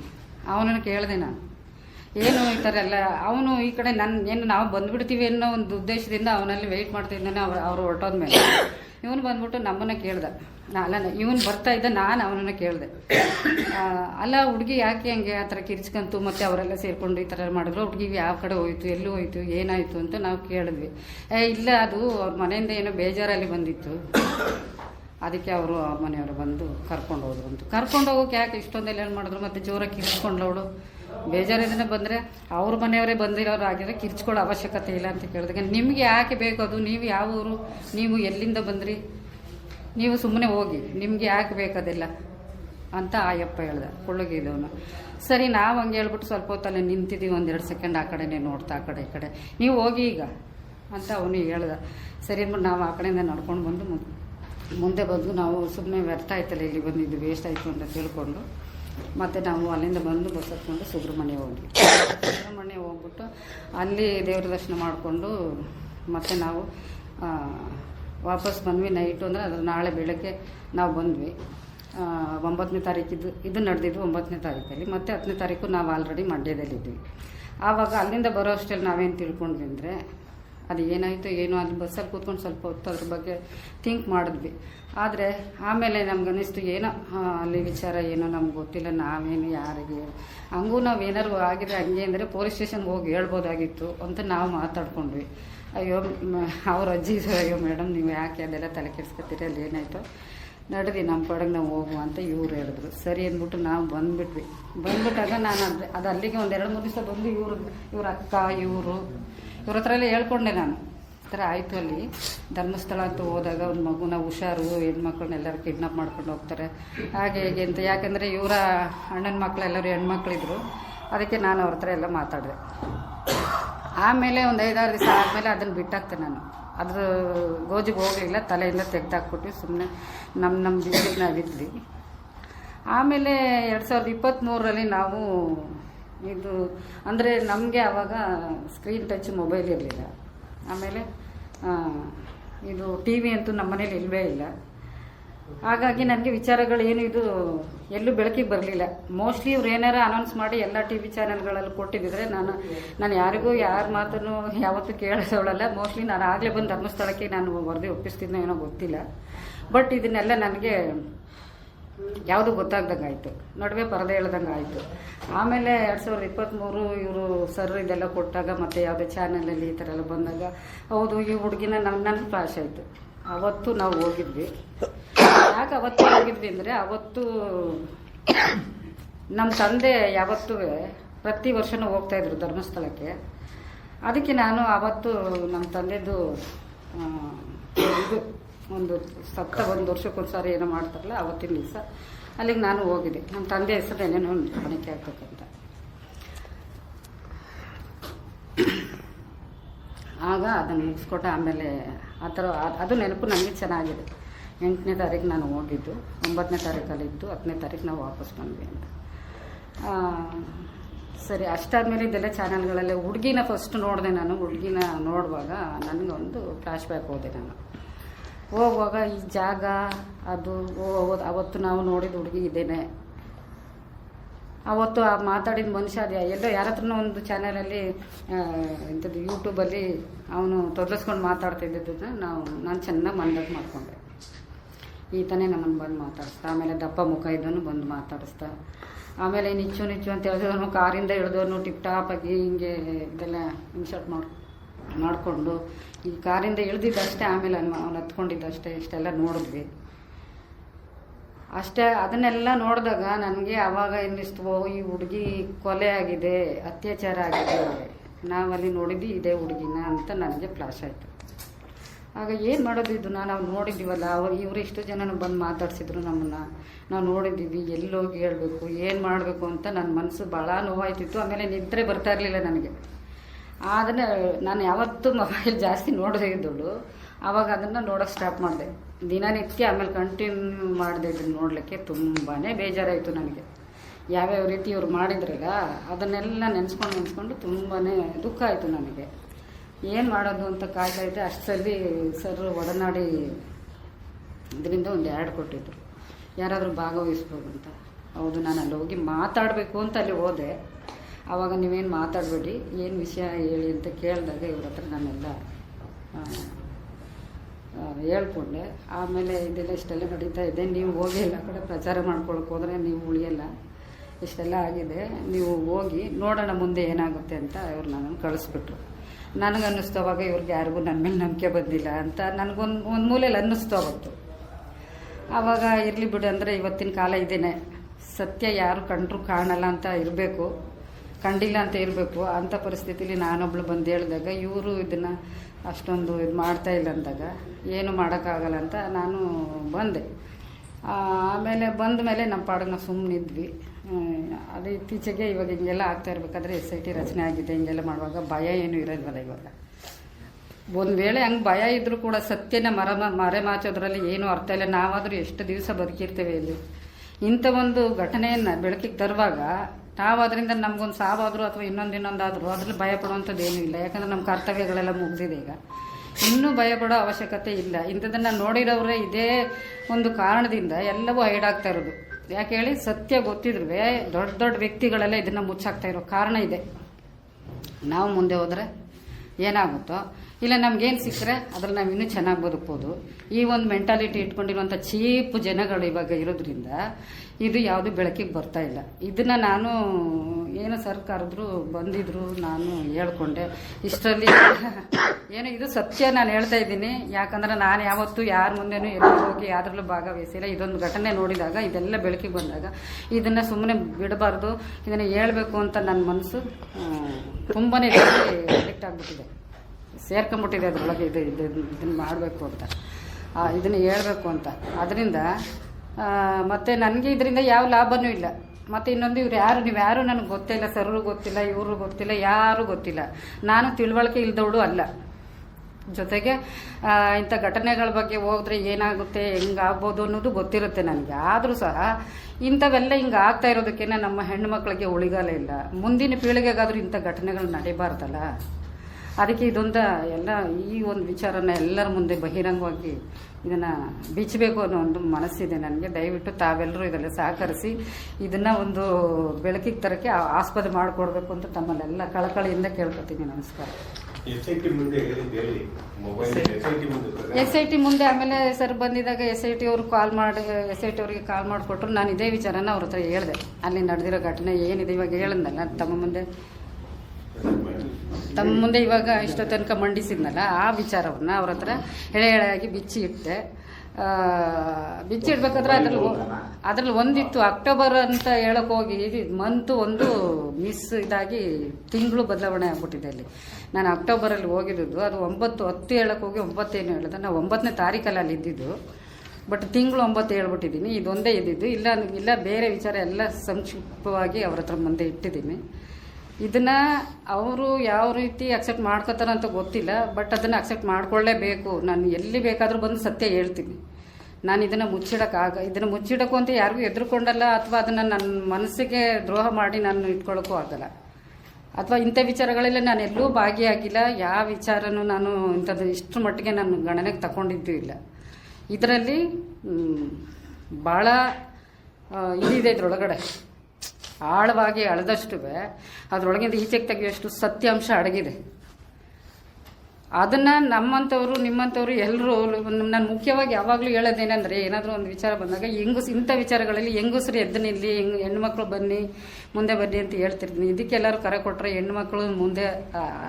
ಅವನನ್ನು ಕೇಳಿದೆ ನಾನು. ಏನು ಈ ಥರ ಎಲ್ಲ, ಅವನು ಈ ಕಡೆ ನನ್ನ ಏನು ನಾವು ಬಂದ್ಬಿಡ್ತೀವಿ ಅನ್ನೋ ಒಂದು ಉದ್ದೇಶದಿಂದ ಅವನಲ್ಲಿ ವೆಯ್ಟ್ ಮಾಡ್ತಿದ್ದಾನೆ ಅವ್ರು ಅವ್ರು ಹೊರಟೋದ್ಮೇಲೆ. ಇವನು ಬಂದ್ಬಿಟ್ಟು ನಮ್ಮನ್ನ ಕೇಳ್ದ. ಅಲ್ಲ ಇವನು ಬರ್ತಾ ಇದ್ದ ನಾನು ಅವನನ್ನ ಕೇಳಿದೆ. ಅಲ್ಲ, ಹುಡುಗಿ ಯಾಕೆ ಹಂಗೆ ಆ ಥರ ಕಿರ್ಚ್ಕಂತು ಮತ್ತೆ ಅವರೆಲ್ಲ ಸೇರ್ಕೊಂಡು ಈ ಥರ ಮಾಡಿದ್ರು? ಹುಡುಗಿ ಯಾವ ಕಡೆ ಹೋಯ್ತು, ಎಲ್ಲೂ ಹೋಯ್ತು, ಏನಾಯಿತು ಅಂತ ನಾವು ಕೇಳಿದ್ವಿ. ಏ, ಇಲ್ಲ, ಅದು ಅವ್ರ ಮನೆಯಿಂದ ಏನೋ ಬೇಜಾರಲ್ಲಿ ಬಂದಿತ್ತು. ಅದಕ್ಕೆ ಅವರು ಅವ್ರ ಮನೆಯವರು ಬಂದು ಕರ್ಕೊಂಡು ಹೋದ್ರು ಅಂತ. ಕರ್ಕೊಂಡು ಹೋಗೋಕೆ ಯಾಕೆ ಇಷ್ಟೊಂದೆಲ್ಲ ಏನು ಮಾಡಿದ್ರು? ಮತ್ತೆ ಜೋರಾಗಿ ಕಿರ್ಚ್ಕೊಂಡ್ಲು ಅವಳು ಬಂದ್ರೆ ಅವ್ರ ಮನೆಯವರೇ ಬಂದಿರೋರು ಆಗಿದ್ರೆ ಕಿರ್ಚ್ಕೊಳ್ಳೋ ಅವಶ್ಯಕತೆ ಇಲ್ಲ ಅಂತ ಕೇಳಿದಾಗ ನಿಮಗೆ ಯಾಕೆ ಬೇಕು ಅದು? ನೀವು ಯಾವ ಊರು? ನೀವು ಎಲ್ಲಿಂದ ಬಂದ್ರಿ? ನೀವು ಸುಮ್ಮನೆ ಹೋಗಿ, ನಿಮಗೆ ಯಾಕೆ ಬೇಕದೆಲ್ಲ ಅಂತ ಆಯಪ್ಪ ಹೇಳ್ದ ಕುಳ್ಳಗಿದವನು ಸರಿ, ನಾವು ಹಂಗೆ ಹೇಳ್ಬಿಟ್ಟು ಸ್ವಲ್ಪ ಹೊತ್ತಲ್ಲಿ ನಿಂತಿದ್ದೀವಿ ಒಂದೆರಡು ಸೆಕೆಂಡ್ ಆ ಕಡೆನೇ ನೋಡ್ತಾ, ಆ ಕಡೆ, ಈ ಕಡೆ. ನೀವು ಹೋಗಿ ಈಗ, ಅಂತ ಅವನು ಹೇಳ್ದ. ಸರಿ ಅಂದ್ಬಿಟ್ಟು ನಾವು ಆ ಕಡೆಯಿಂದ ನಡ್ಕೊಂಡು ಬಂದು ಮುಂದೆ ಮುಂದೆ ಬಂದು ನಾವು ಸುಮ್ಮನೆ ವ್ಯರ್ಥ ಆಯ್ತಲ್ಲ, ಇಲ್ಲಿ ಬಂದಿದ್ದು ವೇಸ್ಟ್ ಆಯಿತು ಅಂತ ತಿಳ್ಕೊಂಡು. ಮತ್ತು ನಾವು ಅಲ್ಲಿಂದ ಬಂದು ಬಸ್ ಹತ್ಕೊಂಡು ಸುಬ್ರಹ್ಮಣ್ಯ ಹೋದ್ವಿ. ಸುಬ್ರಹ್ಮಣ್ಯ ಹೋಗ್ಬಿಟ್ಟು ಅಲ್ಲಿ ದೇವ್ರ ದರ್ಶನ ಮಾಡಿಕೊಂಡು ಮತ್ತು ನಾವು ವಾಪಸ್ ಬಂದ್ವಿ ನೈಟು ಅಂದರೆ ಅದ್ರ ನಾಳೆ ಬೆಳಗ್ಗೆ ನಾವು ಬಂದ್ವಿ. ಒಂಬತ್ತನೇ ತಾರೀಕಿದ್ದು ಇದು ನಡೆದಿದ್ದು ಒಂಬತ್ತನೇ ತಾರೀಕಲ್ಲಿ. ಮತ್ತು ಹತ್ತನೇ ತಾರೀಕು ನಾವು ಆಲ್ರೆಡಿ ಮಂಡ್ಯದಲ್ಲಿದ್ವಿ. ಆವಾಗ ಅಲ್ಲಿಂದ ಬರೋ ಅಷ್ಟೇ ನಾವೇನು ತಿಳ್ಕೊಂಡ್ವಿ ಅಂದರೆ ಅದು ಏನಾಯಿತು ಏನೋ ಅಲ್ಲಿ ಬಸ್ಸಲ್ಲಿ ಕೂತ್ಕೊಂಡು ಸ್ವಲ್ಪ ಹೊತ್ತು ಅದ್ರ ಬಗ್ಗೆ ಥಿಂಕ್ ಮಾಡಿದ್ವಿ. ಆದರೆ ಆಮೇಲೆ ನಮ್ಗೆ ಅನ್ನಿಸ್ತು ಏನೋ ಅಲ್ಲಿ ವಿಚಾರ ಏನೋ ನಮ್ಗೆ ಗೊತ್ತಿಲ್ಲ, ನಾವೇನು ಯಾರಿಗೆ ಹಂಗೂ ನಾವು ಏನಾರು ಆಗಿದೆ ಹಂಗೆ ಅಂದರೆ ಪೊಲೀಸ್ ಸ್ಟೇಷನ್ಗೆ ಹೋಗಿ ಹೇಳ್ಬೋದಾಗಿತ್ತು ಅಂತ ನಾವು ಮಾತಾಡ್ಕೊಂಡ್ವಿ. ಅಯ್ಯೋ ಅವ್ರ ಅಜ್ಜಿ, ಅಯ್ಯೋ, ಮೇಡಮ್, ನೀವು ಯಾಕೆ ಅದೆಲ್ಲ ತಲೆ ಕೆಡ್ಸ್ಕೊತೀರಿ, ಅಲ್ಲಿ ಏನಾಯಿತು. ನಡೆದಿ ನಮ್ಮ ಕಡೆಗೆ ನಾವು ಹೋಗುವ ಅಂತ ಇವ್ರು ಹೇಳಿದ್ರು. ಸರಿ ಅಂದ್ಬಿಟ್ಟು ನಾವು ಬಂದ್ಬಿಟ್ವಿ. ಬಂದ್ಬಿಟ್ಟಾಗ ನಾನು ಅದು ಅಲ್ಲಿಗೆ ಒಂದು ಎರಡು ಮೂರು ದಿವಸ ಬಂದು ಇವರು, ಇವ್ರ ಅಕ್ಕ, ಇವರು ಇವ್ರ ಹತ್ರ ಎಲ್ಲ ಹೇಳ್ಕೊಂಡೆ ನಾನು. ಈ ಥರ ಆಯಿತು ಅಲ್ಲಿ. ಧರ್ಮಸ್ಥಳ ಅಂತ ಹೋದಾಗ ಒಂದು ಮಗುನ ಹುಷಾರು ಹೆಣ್ಮಕ್ಳನ್ನೆಲ್ಲರೂ ಕಿಡ್ನಾಪ್ ಮಾಡ್ಕೊಂಡು ಹೋಗ್ತಾರೆ. ಹಾಗೆ ಹೇಗೆ ಅಂತ. ಯಾಕೆಂದರೆ ಇವರ ಅಣ್ಣನ ಮಕ್ಕಳು ಎಲ್ಲರೂ ಹೆಣ್ಮಕ್ಳಿದ್ರು. ಅದಕ್ಕೆ ನಾನು ಅವ್ರ ಹತ್ರ ಎಲ್ಲ ಮಾತಾಡಿದೆ. ಆಮೇಲೆ ಒಂದು ಐದಾರು ದಿವಸ ಆದಮೇಲೆ ಅದನ್ನು ಬಿಟ್ಟಾಕ್ತೆ ನಾನು. ಅದ್ರ ಗೋಜಿಗೆ ಹೋಗಲಿಲ್ಲ, ತಲೆಯಿಂದ ತೆಗ್ದಾಕ್ಬಿಟ್ಟು ಸುಮ್ಮನೆ ನಮ್ಮ ನಮ್ಮ ಜೀವನ ನಾವಿದ್ವಿ ಆಮೇಲೆ ಎರಡು ಸಾವಿರದ ಇಪ್ಪತ್ತ್ಮೂರರಲ್ಲಿ ನಾವು ಇದು ಅಂದರೆ ನಮಗೆ ಆವಾಗ ಸ್ಕ್ರೀನ್ ಟಚ್ ಮೊಬೈಲ್ ಇರಲಿಲ್ಲ. ಆಮೇಲೆ ಇದು ಟಿ ವಿ ಅಂತೂ ನಮ್ಮ ಮನೇಲಿ ಇಲ್ಲವೇ ಇಲ್ಲ. ಹಾಗಾಗಿ ನನಗೆ ವಿಚಾರಗಳು ಏನು ಇದು ಎಲ್ಲೂ ಬೆಳಕಿಗೆ ಬರಲಿಲ್ಲ. ಮೋಸ್ಟ್ಲಿ ಇವ್ರು ಏನಾರ ಅನೌನ್ಸ್ ಮಾಡಿ ಎಲ್ಲ ಟಿ ವಿ ಚಾನೆಲ್ಗಳಲ್ಲಿ ಕೊಟ್ಟಿದ್ದರೆ ನಾನು ನಾನು ಯಾರಿಗೂ ಯಾರ ಮಾತನ್ನು ಯಾವತ್ತೂ ಕೇಳಿಸೋಳಲ್ಲ ಮೋಸ್ಟ್ಲಿ ನಾನು ಆಗಲೇ ಬಂದು ಧರ್ಮಸ್ಥಳಕ್ಕೆ ನಾನು ವರದಿ ಒಪ್ಪಿಸ್ತಿದ್ನೋ ಏನೋ ಗೊತ್ತಿಲ್ಲ. ಬಟ್ ಇದನ್ನೆಲ್ಲ ನನಗೆ ಯಾವುದು ಗೊತ್ತಾಗ್ದಂಗೆ ಆಯಿತು. ನಡುವೆ ಪರದೆ ಹೇಳ್ದಂಗೆ ಆಯಿತು. ಆಮೇಲೆ ಎರಡು ಸಾವಿರದ ಇಪ್ಪತ್ತ್ಮೂರು ಇವರು ಸರ್ ಇದೆಲ್ಲ ಕೊಟ್ಟಾಗ ಮತ್ತು ಯಾವುದೇ ಚಾನಲಲ್ಲಿ ಈ ಥರ ಎಲ್ಲ ಬಂದಾಗ ಹೌದು, ಈ ಹುಡುಗಿನ ನನ್ನ ನನ್ನ ಫ್ಲಾಶ್ ಆಯಿತು. ಅವತ್ತು ನಾವು ಹೋಗಿದ್ವಿ. ಯಾಕೆ ಅವತ್ತು ಹೋಗಿದ್ವಿ ಅಂದರೆ ಅವತ್ತು ನಮ್ಮ ತಂದೆ ಯಾವತ್ತೂ ಪ್ರತಿ ವರ್ಷನೂ ಹೋಗ್ತಾಯಿದ್ರು ಧರ್ಮಸ್ಥಳಕ್ಕೆ. ಅದಕ್ಕೆ ನಾನು ಅವತ್ತು ನಮ್ಮ ತಂದೆದು ಇದು ಒಂದು ಸತ್ತ ಒಂದು ವರ್ಷಕ್ಕೊಂದ್ಸಾರಿ ಏನೋ ಮಾಡ್ತಾರಲ್ಲ, ಅವತ್ತಿನ ದಿವಸ. ಅಲ್ಲಿಗೆ ನಾನು ಹೋಗಿದ್ದೆ. ನಮ್ಮ ತಂದೆ ಹೆಸರು ಏನೇನೋ ಕಾಣಿಕೆ ಆಗ್ಬೇಕಂತ. ಆಗ ಅದನ್ನು ಮುಗಿಸ್ಕೊಟ್ಟೆ, ಆಮೇಲೆ ಆ ಥರ ಅದು ನೆನಪು ನನಗೆ ಚೆನ್ನಾಗಿದೆ. ಎಂಟನೇ ತಾರೀಕು ನಾನು ಹೋಗಿದ್ದು. ಒಂಬತ್ತನೇ ತಾರೀಕಲ್ಲಿ ಇದ್ದು ಹತ್ತನೇ ತಾರೀಕು ನಾವು ವಾಪಸ್ ಬಂದ್ವಿ ಅಂತ. ಸರಿ, ಅಷ್ಟಾದ್ಮೇಲೆ ಇದೆಲ್ಲ ಚಾನಲ್ಗಳಲ್ಲೇ ಹುಡುಗಿನ ಫಸ್ಟ್ ನೋಡಿದೆ ನಾನು. ಹುಡುಗಿನ ನೋಡುವಾಗ ನನಗೊಂದು ಫ್ಲ್ಯಾಶ್ ಬ್ಯಾಕ್ ಹೋದೆ ನಾನು. ಹೋಗುವಾಗ ಈ ಜಾಗ, ಅದು ಅವತ್ತು ನಾವು ನೋಡಿದ ಹುಡುಗಿ ಇದ್ದೇನೆ ಅವತ್ತು ಆ ಮಾತಾಡಿದ ಮನುಷ್ಯ ಅದು. ಎಲ್ಲೋ ಯಾರ ಹತ್ರ ಒಂದು ಚಾನಲಲ್ಲಿ ಇಂಥದ್ದು ಯೂಟ್ಯೂಬಲ್ಲಿ ಅವನು ತೊದಲಿಸ್ಕೊಂಡು ಮಾತಾಡ್ತಿದ್ದದನ್ನ ನಾವು, ನಾನು ಚೆನ್ನಾಗಿ ಮಂಡಕ್ಕೆ ಮಾಡ್ಕೊಂಡೆ. ಈತನೇ ನಮ್ಮನ್ನು ಬಂದು ಮಾತಾಡಿಸ್ತಾ ಆಮೇಲೆ ದಪ್ಪ ಮುಖ ಇದ್ದವನು ಬಂದು ಮಾತಾಡಿಸ್ತಾ ಆಮೇಲೆ ನಿಚ್ಚು ನಿಚ್ಚು ಅಂತ ಹೇಳಿದವನು, ಕಾರಿಂದ ಹಿಡಿದವನು, ಟಿಪ್ ಟಾಪ್ ಆಗಿ ಹಿಂಗೆ ಇದೆಲ್ಲ ಇನ್ಶರ್ಟ್ ಮಾಡಿ ಮಾಡಿಕೊಂಡು ಈ ಕಾರಿಂದ ಇಳಿದಿದ್ದಷ್ಟೇ, ಆಮೇಲೆ ಅವ್ನು ಅವ್ನು ಹತ್ಕೊಂಡಿದ್ದಷ್ಟೇ, ಇಷ್ಟೆಲ್ಲ ನೋಡಿದ್ವಿ. ಅಷ್ಟೇ, ಅದನ್ನೆಲ್ಲ ನೋಡಿದಾಗ ನನಗೆ ಆವಾಗ ಎನ್ನಿಸ್ತು ಓ ಈ ಹುಡುಗಿ ಕೊಲೆ ಆಗಿದೆ, ಅತ್ಯಾಚಾರ ಆಗಿದೆ. ನಾವಲ್ಲಿ ನೋಡಿದ್ದು ಇದೇ ಹುಡುಗಿನ ಅಂತ ನನಗೆ ಫ್ಲಾಶ್ ಆಯಿತು. ಆಗ ಏನು ಮಾಡೋದು ಇದು? ಅವ್ನು ನೋಡಿದ್ದೀವಲ್ಲ ಅವ್ರು ಇವರು ಇಷ್ಟು ಜನ ಬಂದು ಮಾತಾಡ್ಸಿದ್ರು ನಮ್ಮನ್ನು. ನಾವು ನೋಡಿದ್ದೀವಿ, ಎಲ್ಲೋಗಿ ಹೇಳಬೇಕು, ಏನು ಮಾಡಬೇಕು ಅಂತ ನನ್ನ ಮನಸ್ಸು ಭಾಳ ನೋವಾಯ್ತಿತ್ತು, ಆಮೇಲೆ ನಿದ್ರೆ ಬರ್ತಾ ಇರಲಿಲ್ಲ ನನಗೆ. ಆದರೆ ನಾನು ಯಾವತ್ತೂ ಮೊಬೈಲ್ ಜಾಸ್ತಿ ನೋಡದೇ ಇದ್ದಳು ಅವಾಗ ಅದನ್ನು ನೋಡೋಕೆ ಸ್ಟಾಪ್ ಮಾಡಿದೆ. ದಿನನಿತ್ಯ ಆಮೇಲೆ ಕಂಟಿನ್ಯೂ ಮಾಡಿದೆ ಇದನ್ನು ನೋಡಲಿಕ್ಕೆ ತುಂಬಾ ಬೇಜಾರಾಯಿತು ನನಗೆ. ಯಾವ್ಯಾವ ರೀತಿ ಇವ್ರು ಮಾಡಿದ್ರಲ್ಲ, ಅದನ್ನೆಲ್ಲ ನೆನೆಸ್ಕೊಂಡು ನೆನೆಸ್ಕೊಂಡು ತುಂಬಾ ದುಃಖ ಆಯಿತು ನನಗೆ. ಏನು ಮಾಡೋದು ಅಂತ ಕಾಯ್ತಾ ಇದ್ದೆ ಅಷ್ಟರಲ್ಲಿ ಸರ್ ಒಡನಾಡಿ ಇದರಿಂದ ಒಂದು ಆ್ಯಡ್ ಕೊಟ್ಟಿದ್ರು. ಯಾರಾದರೂ ಭಾಗವಹಿಸ್ಬೋದು ಅಂತ. ಹೌದು, ನಾನು ಅಲ್ಲಿ ಹೋಗಿ ಮಾತಾಡಬೇಕು ಅಂತ ಅಲ್ಲಿ ಹೋದೆ. ಆವಾಗ ನೀವೇನು ಮಾತಾಡಬೇಡಿ, ಏನು ವಿಷಯ ಹೇಳಿ ಅಂತ ಕೇಳಿದಾಗ ಇವ್ರ ಹತ್ರ ನಾನೆಲ್ಲ ಹೇಳ್ಕೊಂಡೆ. ಆಮೇಲೆ ಇದೆಲ್ಲ ಇಷ್ಟೆಲ್ಲ ನಡೀತಾ ಇದೆ, ನೀವು ಹೋಗಿ ಎಲ್ಲ ಕಡೆ ಪ್ರಚಾರ ಮಾಡ್ಕೊಳಕ್ಕೆ ಹೋದರೆ ನೀವು ಉಳಿಯಲ್ಲ. ಇಷ್ಟೆಲ್ಲ ಆಗಿದೆ, ನೀವು ಹೋಗಿ ನೋಡೋಣ ಮುಂದೆ ಏನಾಗುತ್ತೆ ಅಂತ ಇವ್ರು ನನ್ನನ್ನು ಕಳಿಸ್ಬಿಟ್ರು. ನನಗನ್ನಿಸ್ತು ಅವಾಗ ಇವ್ರಿಗೆ ಯಾರಿಗೂ ನನ್ನ ಮೇಲೆ ನಂಬಿಕೆ ಬಂದಿಲ್ಲ ಅಂತ ನನಗೊಂದು ಒಂದು ಮೂಲೆಯಲ್ಲಿ ಅನ್ನಿಸ್ತು ಅವತ್ತು. ಆವಾಗ ಇರಲಿ ಬಿಡು ಅಂದರೆ ಇವತ್ತಿನ ಕಾಲ ಇದೇನೆ. ಸತ್ಯ ಯಾರು ಕಂಡ್ರೂ ಕಾಣಲ್ಲ ಅಂತ ಇರಬೇಕು. ಕಂಡಿಲ್ಲ ಅಂತ ಇರಬೇಕು ಅಂಥ ಪರಿಸ್ಥಿತಿಲಿ ನಾನೊಬ್ಳು ಬಂದು ಹೇಳಿದಾಗ, ಇವರು ಇದನ್ನು ಅಷ್ಟೊಂದು ಇದು ಮಾಡ್ತಾ ಇಲ್ಲ ಅಂದಾಗ, ಏನು ಮಾಡೋಕ್ಕಾಗಲ್ಲ ಅಂತ ನಾನು ಬಂದೆ. ಆಮೇಲೆ ಬಂದ ಮೇಲೆ ನಮ್ಮ ಪಾಡನ್ನ ಸುಮ್ಮನಿದ್ವಿ ಅದು ಇತ್ತೀಚೆಗೆ ಇವಾಗ ಹಿಂಗೆಲ್ಲ ಆಗ್ತಾ ಇರಬೇಕಾದ್ರೆ ಎಸ್ ಐ ಟಿ ರಚನೆ ಆಗಿದೆ, ಹಿಂಗೆಲ್ಲ ಮಾಡುವಾಗ ಭಯ ಏನು ಇರೋದಿಲ್ಲ ಇವಾಗ. ಒಂದು ವೇಳೆ ಹಂಗೆ ಭಯ ಇದ್ದರೂ ಕೂಡ ಸತ್ಯನ ಮರ ಮರೆ ಮಾಚೋದ್ರಲ್ಲಿ ಏನೂ ಅರ್ಥ ಇಲ್ಲ. ನಾವಾದರೂ ಎಷ್ಟು ದಿವಸ ಬದುಕಿರ್ತೇವೆ ಇಲ್ಲಿ? ಇಂಥ ಒಂದು ಘಟನೆಯನ್ನು ಬೆಳಕಿಗೆ ತರುವಾಗ ನಾವು ಅದರಿಂದ ನಮಗೊಂದು ಸಾವಾದರೂ ಅಥವಾ ಇನ್ನೊಂದು ಇನ್ನೊಂದಾದರೂ ಅದ್ರಲ್ಲಿ ಭಯ ಪಡುವಂಥದ್ದು ಇಲ್ಲ. ಯಾಕಂದ್ರೆ ನಮ್ಮ ಕರ್ತವ್ಯಗಳೆಲ್ಲ ಮುಗಿದಿದೆ ಈಗ. ಇನ್ನೂ ಭಯಪಡೋ ಅವಶ್ಯಕತೆ ಇಲ್ಲ. ಇಂಥದ್ದನ್ನು ನೋಡಿರೋರೇ ಇದೇ ಒಂದು ಕಾರಣದಿಂದ ಎಲ್ಲವೂ ಹೈಡ್ ಆಗ್ತಾ ಇರೋದು. ಯಾಕೆ ಹೇಳಿ ಸತ್ಯ ಗೊತ್ತಿದ್ರೂ ದೊಡ್ಡ ದೊಡ್ಡ ವ್ಯಕ್ತಿಗಳೆಲ್ಲ ಇದನ್ನು ಮುಚ್ಚಾಕ್ತಾ ಇರೋ ಕಾರಣ ಇದೆ. ನಾವು ಮುಂದೆ ಹೋದರೆ ಏನಾಗುತ್ತೋ ಇಲ್ಲ, ನಮ್ಗೇನು ಸಿಕ್ಕರೆ, ಅದ್ರಲ್ಲಿ ನಾವು ಇನ್ನೂ ಚೆನ್ನಾಗಿ ಬದುಕ್ಬೋದು. ಈ ಒಂದು ಮೆಂಟಾಲಿಟಿ ಇಟ್ಕೊಂಡಿರುವಂಥ ಚೀಪ್ ಜನಗಳು ಇವಾಗ ಇರೋದ್ರಿಂದ ಇದು ಯಾವುದು ಬೆಳಕಿಗೆ ಬರ್ತಾ ಇಲ್ಲ. ಇದನ್ನು ನಾನು ಏನೋ ಸರ್ಕಾರದ್ರು ಬಂದಿದ್ರು, ನಾನು ಹೇಳ್ಕೊಂಡೆ. ಇಷ್ಟರಲ್ಲಿ [COUGHS] ಏನೋ, ಇದು ಸತ್ಯ ನಾನು ಹೇಳ್ತಾ ಇದ್ದೀನಿ. ಯಾಕಂದ್ರೆ ನಾನು ಯಾವತ್ತೂ ಯಾರ ಮುಂದೆನೂ ಎಲ್ಲ ಹೋಗಿ ಯಾರಲ್ಲೂ ಭಾಗವಹಿಸಿಲ್ಲ ಇದೊಂದು ಘಟನೆ ನೋಡಿದಾಗ, ಇದೆಲ್ಲ ಬೆಳಕಿಗೆ ಬಂದಾಗ ಇದನ್ನು ಸುಮ್ಮನೆ ಬಿಡಬಾರ್ದು. ಇದನ್ನು ಹೇಳ್ಬೇಕು ಅಂತ ನನ್ನ ಮನಸ್ಸು ತುಂಬಾ ಅಡಿಕ್ಟ್ [COUGHS] ಆಗಿಬಿಟ್ಟಿದೆ. ಸೇರ್ಕೊಂಬಿಟ್ಟಿದೆ ಅದರೊಳಗೆ ಇದು ಇದು ಇದನ್ನು ಮಾಡಬೇಕು ಅಂತ. ಇದನ್ನು ಹೇಳಬೇಕು ಅಂತ. ಅದರಿಂದ ಮತ್ತು ನನಗೆ ಇದರಿಂದ ಯಾವ ಲಾಭವೂ ಇಲ್ಲ. ಮತ್ತು ಇನ್ನೊಂದು ಇವ್ರು ಯಾರು, ನೀವು ಯಾರು ನನಗೆ ಗೊತ್ತಿಲ್ಲ, ಸರ್ರು ಗೊತ್ತಿಲ್ಲ, ಇವರು ಗೊತ್ತಿಲ್ಲ, ಯಾರೂ ಗೊತ್ತಿಲ್ಲ. ನಾನು ತಿಳುವಳಿಕೆ ಇಲ್ದವಳು ಅಲ್ಲ. ಜೊತೆಗೆ ಇಂಥ ಘಟನೆಗಳ ಬಗ್ಗೆ ಹೋದ್ರೆ ಏನಾಗುತ್ತೆ ಹೆಂಗಾಗ್ಬೋದು ಅನ್ನೋದು ಗೊತ್ತಿರುತ್ತೆ ನನಗೆ. ಆದರೂ ಸಹ, ಇಂಥವೆಲ್ಲ ಹಿಂಗೆ ಆಗ್ತಾ ಇರೋದಕ್ಕೇನೆ ನಮ್ಮ ಹೆಣ್ಣು ಮಕ್ಕಳಿಗೆ ಉಳಿಗಾಲ ಇಲ್ಲ. ಮುಂದಿನ ಪೀಳಿಗೆಗಾದರೂ ಇಂಥ ಘಟನೆಗಳು ನಡೀಬಾರ್ದಲ್ಲ. ಅದಕ್ಕೆ ಇದೊಂದು ಎಲ್ಲ ಈ ಒಂದು ವಿಚಾರನ ಎಲ್ಲರ ಮುಂದೆ ಬಹಿರಂಗವಾಗಿ ಇದನ್ನು ಬಿಚ್ಚಬೇಕು ಅನ್ನೋ ಒಂದು ಮನಸ್ಸಿದೆ ನನಗೆ. ದಯವಿಟ್ಟು ತಾವೆಲ್ಲರೂ ಇದೆಲ್ಲ ಸಹಕರಿಸಿ ಇದನ್ನು ಒಂದು ಬೆಳಕಿಗೆ ತರಕ್ಕೆ ಆ- ಆಸ್ಪದ ಮಾಡಿಕೊಡ್ಬೇಕು ಅಂತ ತಮ್ಮಲ್ಲೆಲ್ಲ ಕಳಕಳಿಯಿಂದ ಕೇಳ್ಕೊತೀನಿ. ನಮಸ್ಕಾರ. ಎಸ್ ಐ ಟಿ ಮುಂದೆ ಆಮೇಲೆ ಸರ್ ಬಂದಿದ್ದಾಗ ಎಸ್ ಐ ಟಿ ಅವರು ಕಾಲ್ ಮಾಡಿ ಎಸ್ ಐ ಟಿ ಅವರಿಗೆ ಕಾಲ್ ಮಾಡಿಕೊಟ್ರು. ನಾನು ಇದೇ ವಿಚಾರನ ಅವ್ರ ಹತ್ರ ಹೇಳಿದೆ. ಅಲ್ಲಿ ನಡೆದಿರೋ ಘಟನೆ ಏನಿದೆ ಇವಾಗ ಹೇಳಿದ್ನಲ್ಲ ತಮ್ಮ ಮುಂದೆ? ತಮ್ಮ ಮುಂದೆ ಇವಾಗ ಇಷ್ಟೋ ತನಕ ಮಂಡಿಸಿದ್ನಲ್ಲ, ಆ ವಿಚಾರವನ್ನ ಅವ್ರ ಹತ್ರ ಎಳೆ ಎಳೆಯಾಗಿ ಬಿಚ್ಚಿ ಇಟ್ಟೆ. ಬಿಚ್ಚಿ ಇಡ್ಬೇಕಾದ್ರೆ ಅದ್ರಲ್ಲಿ ಅದ್ರಲ್ಲಿ ಒಂದಿತ್ತು. ಅಕ್ಟೋಬರ್ ಅಂತ ಹೇಳಕ್ ಹೋಗಿ ಮಂತ್ ಒಂದು ಮಿಸ್ ಇದಾಗಿ ತಿಂಗಳು ಬದಲಾವಣೆ ಆಗ್ಬಿಟ್ಟಿದೆ ಅಲ್ಲಿ. ನಾನು ಅಕ್ಟೋಬರಲ್ಲಿ ಹೋಗಿರೋದು ಅದು ಒಂಬತ್ತು ಹತ್ತು ಹೇಳಕ್ ಹೋಗಿ ಒಂಬತ್ತೇನು ಹೇಳಿದೆ. ನಾವು ಒಂಬತ್ತನೇ ತಾರೀಕಲ್ಲಿ ಅಲ್ಲಿ ಇದ್ದಿದ್ದು. ಬಟ್ ತಿಂಗಳು ಒಂಬತ್ತು ಹೇಳ್ಬಿಟ್ಟಿದ್ದೀನಿ. ಇದೊಂದೇ ಇದ್ದಿದ್ದು. ಇಲ್ಲ ಇಲ್ಲ, ಬೇರೆ ವಿಚಾರ ಎಲ್ಲ ಸಂಕ್ಷಿಪ್ತವಾಗಿ ಅವ್ರ ಹತ್ರ ಮುಂದೆ ಇಟ್ಟಿದ್ದೀನಿ. ಇದನ್ನ ಅವರು ಯಾವ ರೀತಿ ಅಕ್ಸೆಪ್ಟ್ ಮಾಡ್ಕೋತಾರ ಅಂತ ಗೊತ್ತಿಲ್ಲ ಬಟ್ ಅದನ್ನ ಅಕ್ಸೆಪ್ಟ್ ಮಾಡ್ಕೊಳ್ಳೇಬೇಕು ನಾನು ಎಲ್ಲಿ ಬೇಕಾದರೂ ಬಂದು ಸತ್ಯ ಹೇಳ್ತೀನಿ. ನಾನು ಇದನ್ನ ಮುಚ್ಚಿಡೋಕ್ಕಾಗ ಇದನ್ನ ಮುಚ್ಚಿಡಕ್ಕೂ ಅಂತ ಯಾರಿಗೂ ಎದುರುಕೊಂಡಲ್ಲ, ಅಥವಾ ಅದನ್ನ ನನ್ನ ಮನಸ್ಸಿಗೆ ದ್ರೋಹ ಮಾಡಿ ನಾನು ಇಟ್ಕೊಳ್ಳೋಕ್ಕೂ ಆಗಲ್ಲ. ಅಥವಾ ಇಂಥ ವಿಚಾರಗಳಲ್ಲಿ ನಾನು ಎಲ್ಲೂ ಭಾಗಿಯಾಗಿಲ್ಲ, ಯಾವ ವಿಚಾರನೂ ನಾನು ಇಂಥದ್ದು ಇಷ್ಟರ ಮಟ್ಟಿಗೆ ನಾನು ಗಣನೆಗೆ ತಗೊಂಡಿದ್ದು ಇಲ್ಲ. ಇದರಲ್ಲಿ ಭಾಳ ಇದಿದೆ ಇದ್ರೊಳಗಡೆ. ಆಳವಾಗಿ ಅಳದಷ್ಟು ಅದರೊಳಗಿಂದ ಈಚೆಗೆ ತೆಗೆಯುವಷ್ಟು ಸತ್ಯಾಂಶ ಅಡಗಿದೆ. ಅದನ್ನ ನಮ್ಮಂಥವ್ರು ನಿಮ್ಮಂಥವ್ರು ಎಲ್ಲರೂ ನಾನು ಮುಖ್ಯವಾಗಿ ಯಾವಾಗಲೂ ಹೇಳೋದೇನೆಂದ್ರೆ, ಏನಾದರೂ ಒಂದು ವಿಚಾರ ಬಂದಾಗ ಹೆಂಗಸ್ ಇಂಥ ವಿಚಾರಗಳಲ್ಲಿ ಹೆಂಗಸರು ಎದ್ದು ನಿಲ್ಲಿ, ಹೆಂಗ್ ಹೆಣ್ಮಕ್ಳು ಬನ್ನಿ, ಮುಂದೆ ಬನ್ನಿ ಅಂತ ಹೇಳ್ತಿರ್ತೀನಿ. ಇದಕ್ಕೆಲ್ಲರೂ ಕರೆ ಕೊಟ್ಟರೆ ಹೆಣ್ಮಕ್ಳು ಮುಂದೆ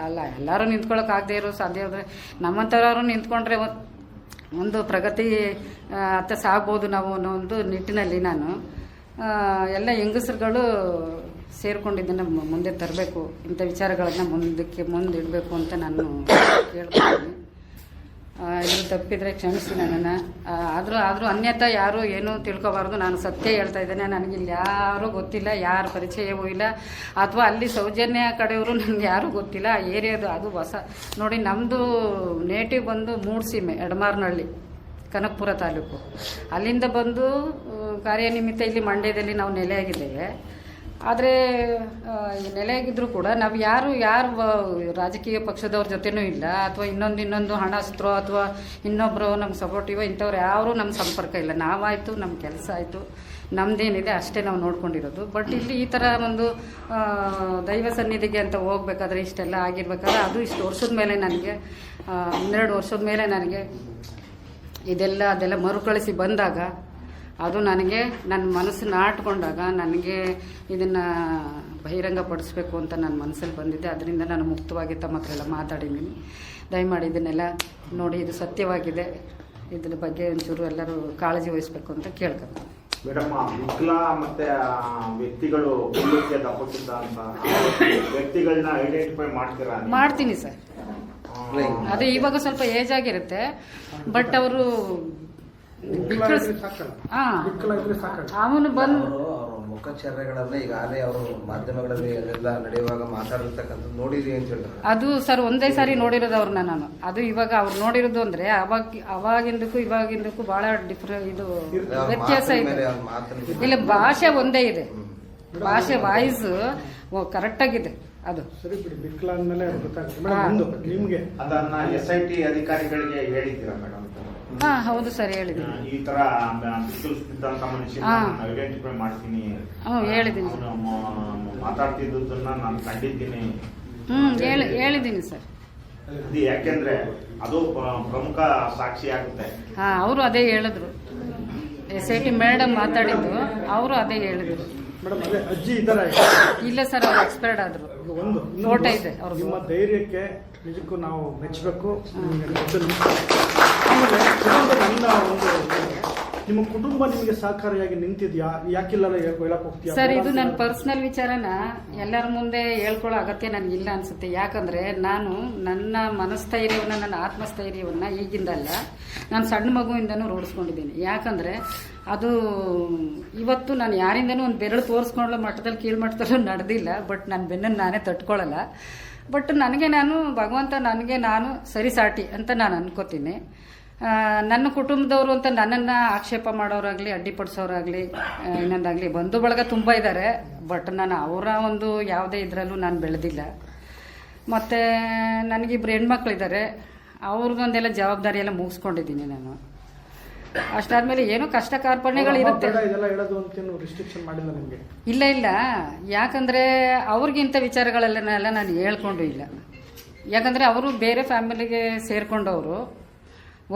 ಅಲ್ಲ, ಎಲ್ಲರೂ ನಿಂತ್ಕೊಳ್ಳೋಕ್ಕಾಗದೇ ಇರೋ ಸಾಧ್ಯ ಆದರೆ ನಮ್ಮಂಥವ್ರು ನಿಂತ್ಕೊಂಡ್ರೆ ಒಂದ್- ಪ್ರಗತಿ ಅತ್ತ ಸಾಗ್ಬೋದು ನಾವು ಅನ್ನೋ ಒಂದು ನಿಟ್ಟಿನಲ್ಲಿ ನಾನು. ಎಲ್ಲ ಹೆಂಗಸರುಗಳು ಸೇರ್ಕೊಂಡು ಮುಂದೆ ತರಬೇಕು, ಇಂಥ ವಿಚಾರಗಳನ್ನು ಮುಂದಕ್ಕೆ ಮುಂದಿಡಬೇಕು ಅಂತ ನಾನು ಕೇಳ್ಕೊಂಡಿದ್ದೀನಿ ಇದು ತಪ್ಪಿದ್ರೆ ಕ್ಷಮಿಸಿ ನನ್ನನ್ನು ಆದರೂ ಆದರೂ ಅನ್ಯತಾ ಯಾರು ಏನೂ ತಿಳ್ಕೊಬಾರ್ದು. ನಾನು ಸತ್ಯ ಹೇಳ್ತಾ ಇದ್ದೇನೆ. ನನಗೆ ಇಲ್ಲಿ ಯಾರೂ ಗೊತ್ತಿಲ್ಲ, ಯಾರ ಪರಿಚಯವೂ ಇಲ್ಲ. ಅಥವಾ ಅಲ್ಲಿ ಸೌಜನ್ಯ ಕಡೆಯವರು ನನಗೆ ಯಾರೂ ಗೊತ್ತಿಲ್ಲ. ಆ ಏರಿಯಾದು ಅದು ಹೊಸ. ನೋಡಿ ನಮ್ಮದು ನೇಟಿವ್ ಬಂದು ಮೂಡ್ಸೀಮೆ ಎಡಮಾರ್ನಹಳ್ಳಿ ಕನಕಪುರ ತಾಲೂಕು. ಅಲ್ಲಿಂದ ಬಂದು ಕಾರ್ಯನಿಮಿತ್ತ ಇಲ್ಲಿ ಮಂಡ್ಯದಲ್ಲಿ ನಾವು ನೆಲೆಯಾಗಿದ್ದೇವೆ ಆದರೆ ಈ ನೆಲೆಯಾಗಿದ್ರೂ ಕೂಡ ನಾವು ಯಾರು ಯಾರು ರಾಜಕೀಯ ಪಕ್ಷದವ್ರ ಜೊತೆನೂ ಇಲ್ಲ. ಅಥವಾ ಇನ್ನೊಂದು ಇನ್ನೊಂದು ಹಣಸ್ತ್ರೋ ಅಥವಾ ಇನ್ನೊಬ್ಬರು ನಮ್ಗೆ ಸಪೋರ್ಟಿವೋ ಇಂಥವ್ರು ಯಾರೂ ನಮ್ಮ ಸಂಪರ್ಕ ಇಲ್ಲ. ನಾವಾಯಿತು ನಮ್ಮ ಕೆಲಸ ಆಯಿತು. ನಮ್ದೇನಿದೆ ಅಷ್ಟೇ ನಾವು ನೋಡ್ಕೊಂಡಿರೋದು. ಬಟ್ ಇಲ್ಲಿ ಈ ಥರ ಒಂದು ದೈವ ಸನ್ನಿಧಿಗೆ ಅಂತ ಹೋಗ್ಬೇಕಾದ್ರೆ ಇಷ್ಟೆಲ್ಲ ಆಗಿರ್ಬೇಕಾದ್ರೆ ಅದು ಇಷ್ಟು ವರ್ಷದ ಮೇಲೆ ನನಗೆ ಹನ್ನೆರಡು ವರ್ಷದ ಮೇಲೆ ನನಗೆ ಇದೆಲ್ಲ ಅದೆಲ್ಲ ಮರುಕಳಿಸಿ ಬಂದಾಗ ಅದು ನನಗೆ ನನ್ನ ಮನಸ್ಸನ್ನ ಆಟ್ಕೊಂಡಾಗ ನನಗೆ ಇದನ್ನು ಬಹಿರಂಗಪಡಿಸ್ಬೇಕು ಅಂತ ನನ್ನ ಮನಸ್ಸಲ್ಲಿ ಬಂದಿದ್ದೆ ಅದರಿಂದ ನಾನು ಮುಕ್ತವಾಗಿ ತಮ್ಮ ಹತ್ರ ಎಲ್ಲ ಮಾತಾಡಿದ್ದೀನಿ. ದಯಮಾಡಿ ಇದನ್ನೆಲ್ಲ ನೋಡಿ ಇದು ಸತ್ಯವಾಗಿದೆ. ಇದ್ರ ಬಗ್ಗೆ ಒಂಚೂರು ಎಲ್ಲರೂ ಕಾಳಜಿ ವಹಿಸ್ಬೇಕು ಅಂತ ಕೇಳ್ಕೊತೀನಿ ಮೇಡಮ್ ವಿಕಲ ಮತ್ತೆ ವ್ಯಕ್ತಿಗಳು ಅಂತ ವ್ಯಕ್ತಿಗಳನ್ನ ಐಡೆಂಟಿಫೈ ಮಾಡ್ತೀರಾ ಮಾಡ್ತೀನಿ ಸರ್. ಅದೇ ಇವಾಗ ಸ್ವಲ್ಪ ಏಜ್ ಆಗಿರುತ್ತೆ. ಬಟ್ ಅವರು ಹಾ. ಅವನು ಬಂದು ಅವರು ಅವ್ರ ಮುಖಚರ್ಯಗಳನ್ನ ಈಗಾಗಲೇ ಅವರು ಮಾಧ್ಯಮಗಳಲ್ಲಿ ಅಲ್ಲೆಲ್ಲ ನಡೆಯುವಾಗ ಮಾತಾಡಿರ್ತಕ್ಕಂಥದ್ದು ನೋಡಿರಿ ಅಂತ ಹೇಳ್ತಾರೆ. ಅದು ಸರ್ ಒಂದೇ ಸಾರಿ ನೋಡಿರೋದು ಅವ್ರನ್ನ ನಾನು. ಅದು ಇವಾಗ ಅವ್ರು ನೋಡಿರೋದು ಅಂದ್ರೆ ಅವಾಗ ಅವಾಗಿಂದಕ್ಕೂ ಇವಾಗಿಂದಕ್ಕೂ ಬಹಳ ಡಿಫ್ರೆ ಇದು ವ್ಯತ್ಯಾಸ ಇದೆ. ಇಲ್ಲ ಭಾಷೆ ಒಂದೇ ಇದೆ. ಭಾಷೆ ವಾಯ್ಸ್ ಕರೆಕ್ಟ್ ಆಗಿದೆ. ಅದು. ಸರಿ ಬಿಡಿ ಬಿಕ್ಲ ಅಂದ್ಮೇಲೆ ಗೊತ್ತಾಗುತ್ತೆ. ಮೇಡಮ್ ಒಂದು ನಿಮ್ಗೆ? ಅದನ್ನ ಎಸ್ ಐ ಟಿ ಅಧಿಕಾರಿಗಳಿಗೆ ಹೇಳಿದ್ದೀರಾ ಮೇಡಮ್ ಹಾ ಹೌದು ಸರ್ ಹೇಳಿದ್ದೀನಿ. ಈ ತರ ಬಿಕ್ಕಲ್ಸ್ತಿದ್ದಂತ ಮನುಷ್ಯನ ಹಾ. ಐಡೆಂಟಿಫೈ ಮಾಡ್ತೀನಿ. ಹ್ಞೂ ಹೇಳಿದ್ದೀನಿ. ಮಾತಾಡ್ತಿದ್ದುದನ್ನ ನಾನು ಕಂಡಿದ್ದೀನಿ. ಹ್ಮ್ ಹೇಳಿ ಹೇಳಿದ್ದೀನಿ ಸರ್. ಇದು ಯಾಕೆಂದ್ರೆ ಅದು ಪ್ರಮುಖ ಸಾಕ್ಷಿ ಆಗುತ್ತೆ. ಹಾ ಅವರು ಅದೇ ಹೇಳಿದ್ರು. ಎಸ್ ಐ ಟಿ ಮೇಡಮ್ ಮಾತಾಡಿದ್ದು ಅವರು ಅದೇ ಹೇಳಿದ್ರು. ಮೇಡಮ್ ಅದೇ ಅಜ್ಜಿ ಇದ್ದಾರೆ ಇಲ್ಲ ಸರ್ ಅವ್ರು ಎಕ್ಸ್ಪೈರ್ಡ್ ಆದ್ರು ಒಂದು ನೋಟ ಇದೆ. ನಿಮ್ಮ ಧೈರ್ಯಕ್ಕೆ ನಿಜಕ್ಕೂ ನಾವು ಮೆಚ್ಚಬೇಕು. ಆಮೇಲೆ ಇನ್ನೊಂದು ನನ್ನ ಒಂದು ನಿಮ್ಮ ಕುಟುಂಬ ನಿಮಗೆ ಸಹಕಾರಿಯಾಗಿ ನಿಂತಿದ್ಯಾ? ಯಾಕಿಲ್ಲ ಹೇಳಕ್ ಹೋಗ್ತೀಯಾ? ಸರ್ ಇದು ನನ್ನ ಪರ್ಸನಲ್ ವಿಚಾರನ ಎಲ್ಲರ ಮುಂದೆ ಹೇಳ್ಕೊಳ್ಳೋ ಅಗತ್ಯ ಇಲ್ಲ ಅನ್ಸುತ್ತೆ. ಯಾಕಂದ್ರೆ ನಾನು ನನ್ನ ಮನಸ್ಥೈರ್ಯವನ್ನ ನನ್ನ ಆತ್ಮಸ್ಥೈರ್ಯವನ್ನ ಈಗಿಂದಲ್ಲ ನಾನು ಸಣ್ಣ ಮಗುವಿಂದನೂ ರೂಢಿಸ್ಕೊಂಡಿದ್ದೀನಿ. ಯಾಕಂದ್ರೆ ಅದು ಇವತ್ತು ನಾನು ಯಾರಿಂದನೂ ಒಂದು ಬೆರಳು ತೋರಿಸ್ಕೊಳ್ಳೋ ಮಟ್ಟದಲ್ಲಿ ಕೀಳ್ಮಟ್ಟದಲ್ಲೂ ನಡೆದಿಲ್ಲ. ಬಟ್ ನನ್ನ ಬೆನ್ನನ್ನು ನಾನೇ ತಟ್ಕೊಳ್ಳಲ್ಲ ಬಟ್ ನನಗೆ ನಾನು ಭಗವಂತ ನನಗೆ ನಾನು ಸರಿಸಾಟಿ ಅಂತ ನಾನು ಅನ್ಕೋತೀನಿ. ನನ್ನ ಕುಟುಂಬದವರು ಅಂತ ನನ್ನನ್ನು ಆಕ್ಷೇಪ ಮಾಡೋರಾಗಲಿ ಅಡ್ಡಿಪಡಿಸೋರಾಗಲಿ ಇನ್ನೊಂದಾಗಲಿ ಬಂಧು ಬಳಗ ತುಂಬ ಇದ್ದಾರೆ ಬಟ್ ನಾನು ಅವರ ಒಂದು ಯಾವುದೇ ಇದರಲ್ಲೂ ನಾನು ಬೆಳೆದಿಲ್ಲ. ಮತ್ತು ನನಗಿಬ್ರು ಹೆಣ್ಮಕ್ಳಿದ್ದಾರೆ ಅವ್ರಿಗೊಂದೆಲ್ಲ ಜವಾಬ್ದಾರಿ ಎಲ್ಲ ಮುಗಿಸ್ಕೊಂಡಿದ್ದೀನಿ ನಾನು. ಅಷ್ಟಾದ್ಮೇಲೆ ಏನು ಕಷ್ಟ ಕಾರ್ಪಣ್ಯಗಳು ಇರುತ್ತೆ. ಇಲ್ಲ ಇಲ್ಲ. ಯಾಕಂದರೆ ಅವ್ರಿಗಿಂತ ವಿಚಾರಗಳೆಲ್ಲ ನಾನು ಹೇಳ್ಕೊಂಡು ಇಲ್ಲ. ಯಾಕಂದರೆ ಅವರು ಬೇರೆ ಫ್ಯಾಮಿಲಿಗೆ ಸೇರ್ಕೊಂಡವರು.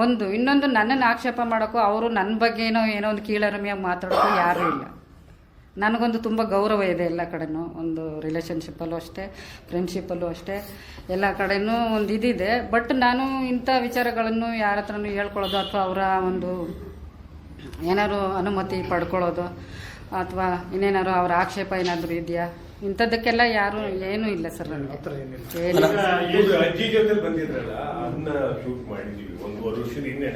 ಒಂದು, ಇನ್ನೊಂದು ನನ್ನನ್ನು ಆಕ್ಷೇಪ ಮಾಡೋಕ್ಕೂ ಅವರು ನನ್ನ ಬಗ್ಗೆ ಏನೋ ಏನೋ ಒಂದು ಕೀಳರಿಮೆಯಾಗಿ ಮಾತಾಡೋಕ್ಕೂ ಯಾರೂ ಇಲ್ಲ. ನನಗೊಂದು ತುಂಬ ಗೌರವ ಇದೆ ಎಲ್ಲ ಕಡೆನೂ, ಒಂದು ರಿಲೇಷನ್ಶಿಪ್ಪಲ್ಲೂ ಅಷ್ಟೇ ಫ್ರೆಂಡ್ಶಿಪ್ಪಲ್ಲೂ ಅಷ್ಟೇ, ಎಲ್ಲ ಕಡೆನೂ ಒಂದು ಇದಿದೆ. ಬಟ್ ನಾನು ಇಂಥ ವಿಚಾರಗಳನ್ನು ಯಾರ ಹತ್ರನೂ ಹೇಳ್ಕೊಳ್ಳೋದು ಅಥವಾ ಅವರ ಒಂದು ಏನಾದ್ರು ಅನುಮತಿ ಪಡ್ಕೊಳ್ಳೋದು ಅಥವಾ ಇನ್ನೇನಾದ್ರು ಅವರ ಆಕ್ಷೇಪ ಏನಾದರೂ ಇದೆಯಾ? ಇಂಥದ್ದಕ್ಕೆಲ್ಲ ಯಾರು ಏನೂ ಇಲ್ಲ ಸರ್ ನನಗೆ. ಅಜ್ಜಿ ಜೊತೆ ಬಂದಿದ್ರಲ್ಲ ಅದನ್ನ ಶೂಟ್ ಮಾಡಿದೀವಿ ಒಂದೂವರೆ ವರ್ಷದ ಹಿಂದೆ.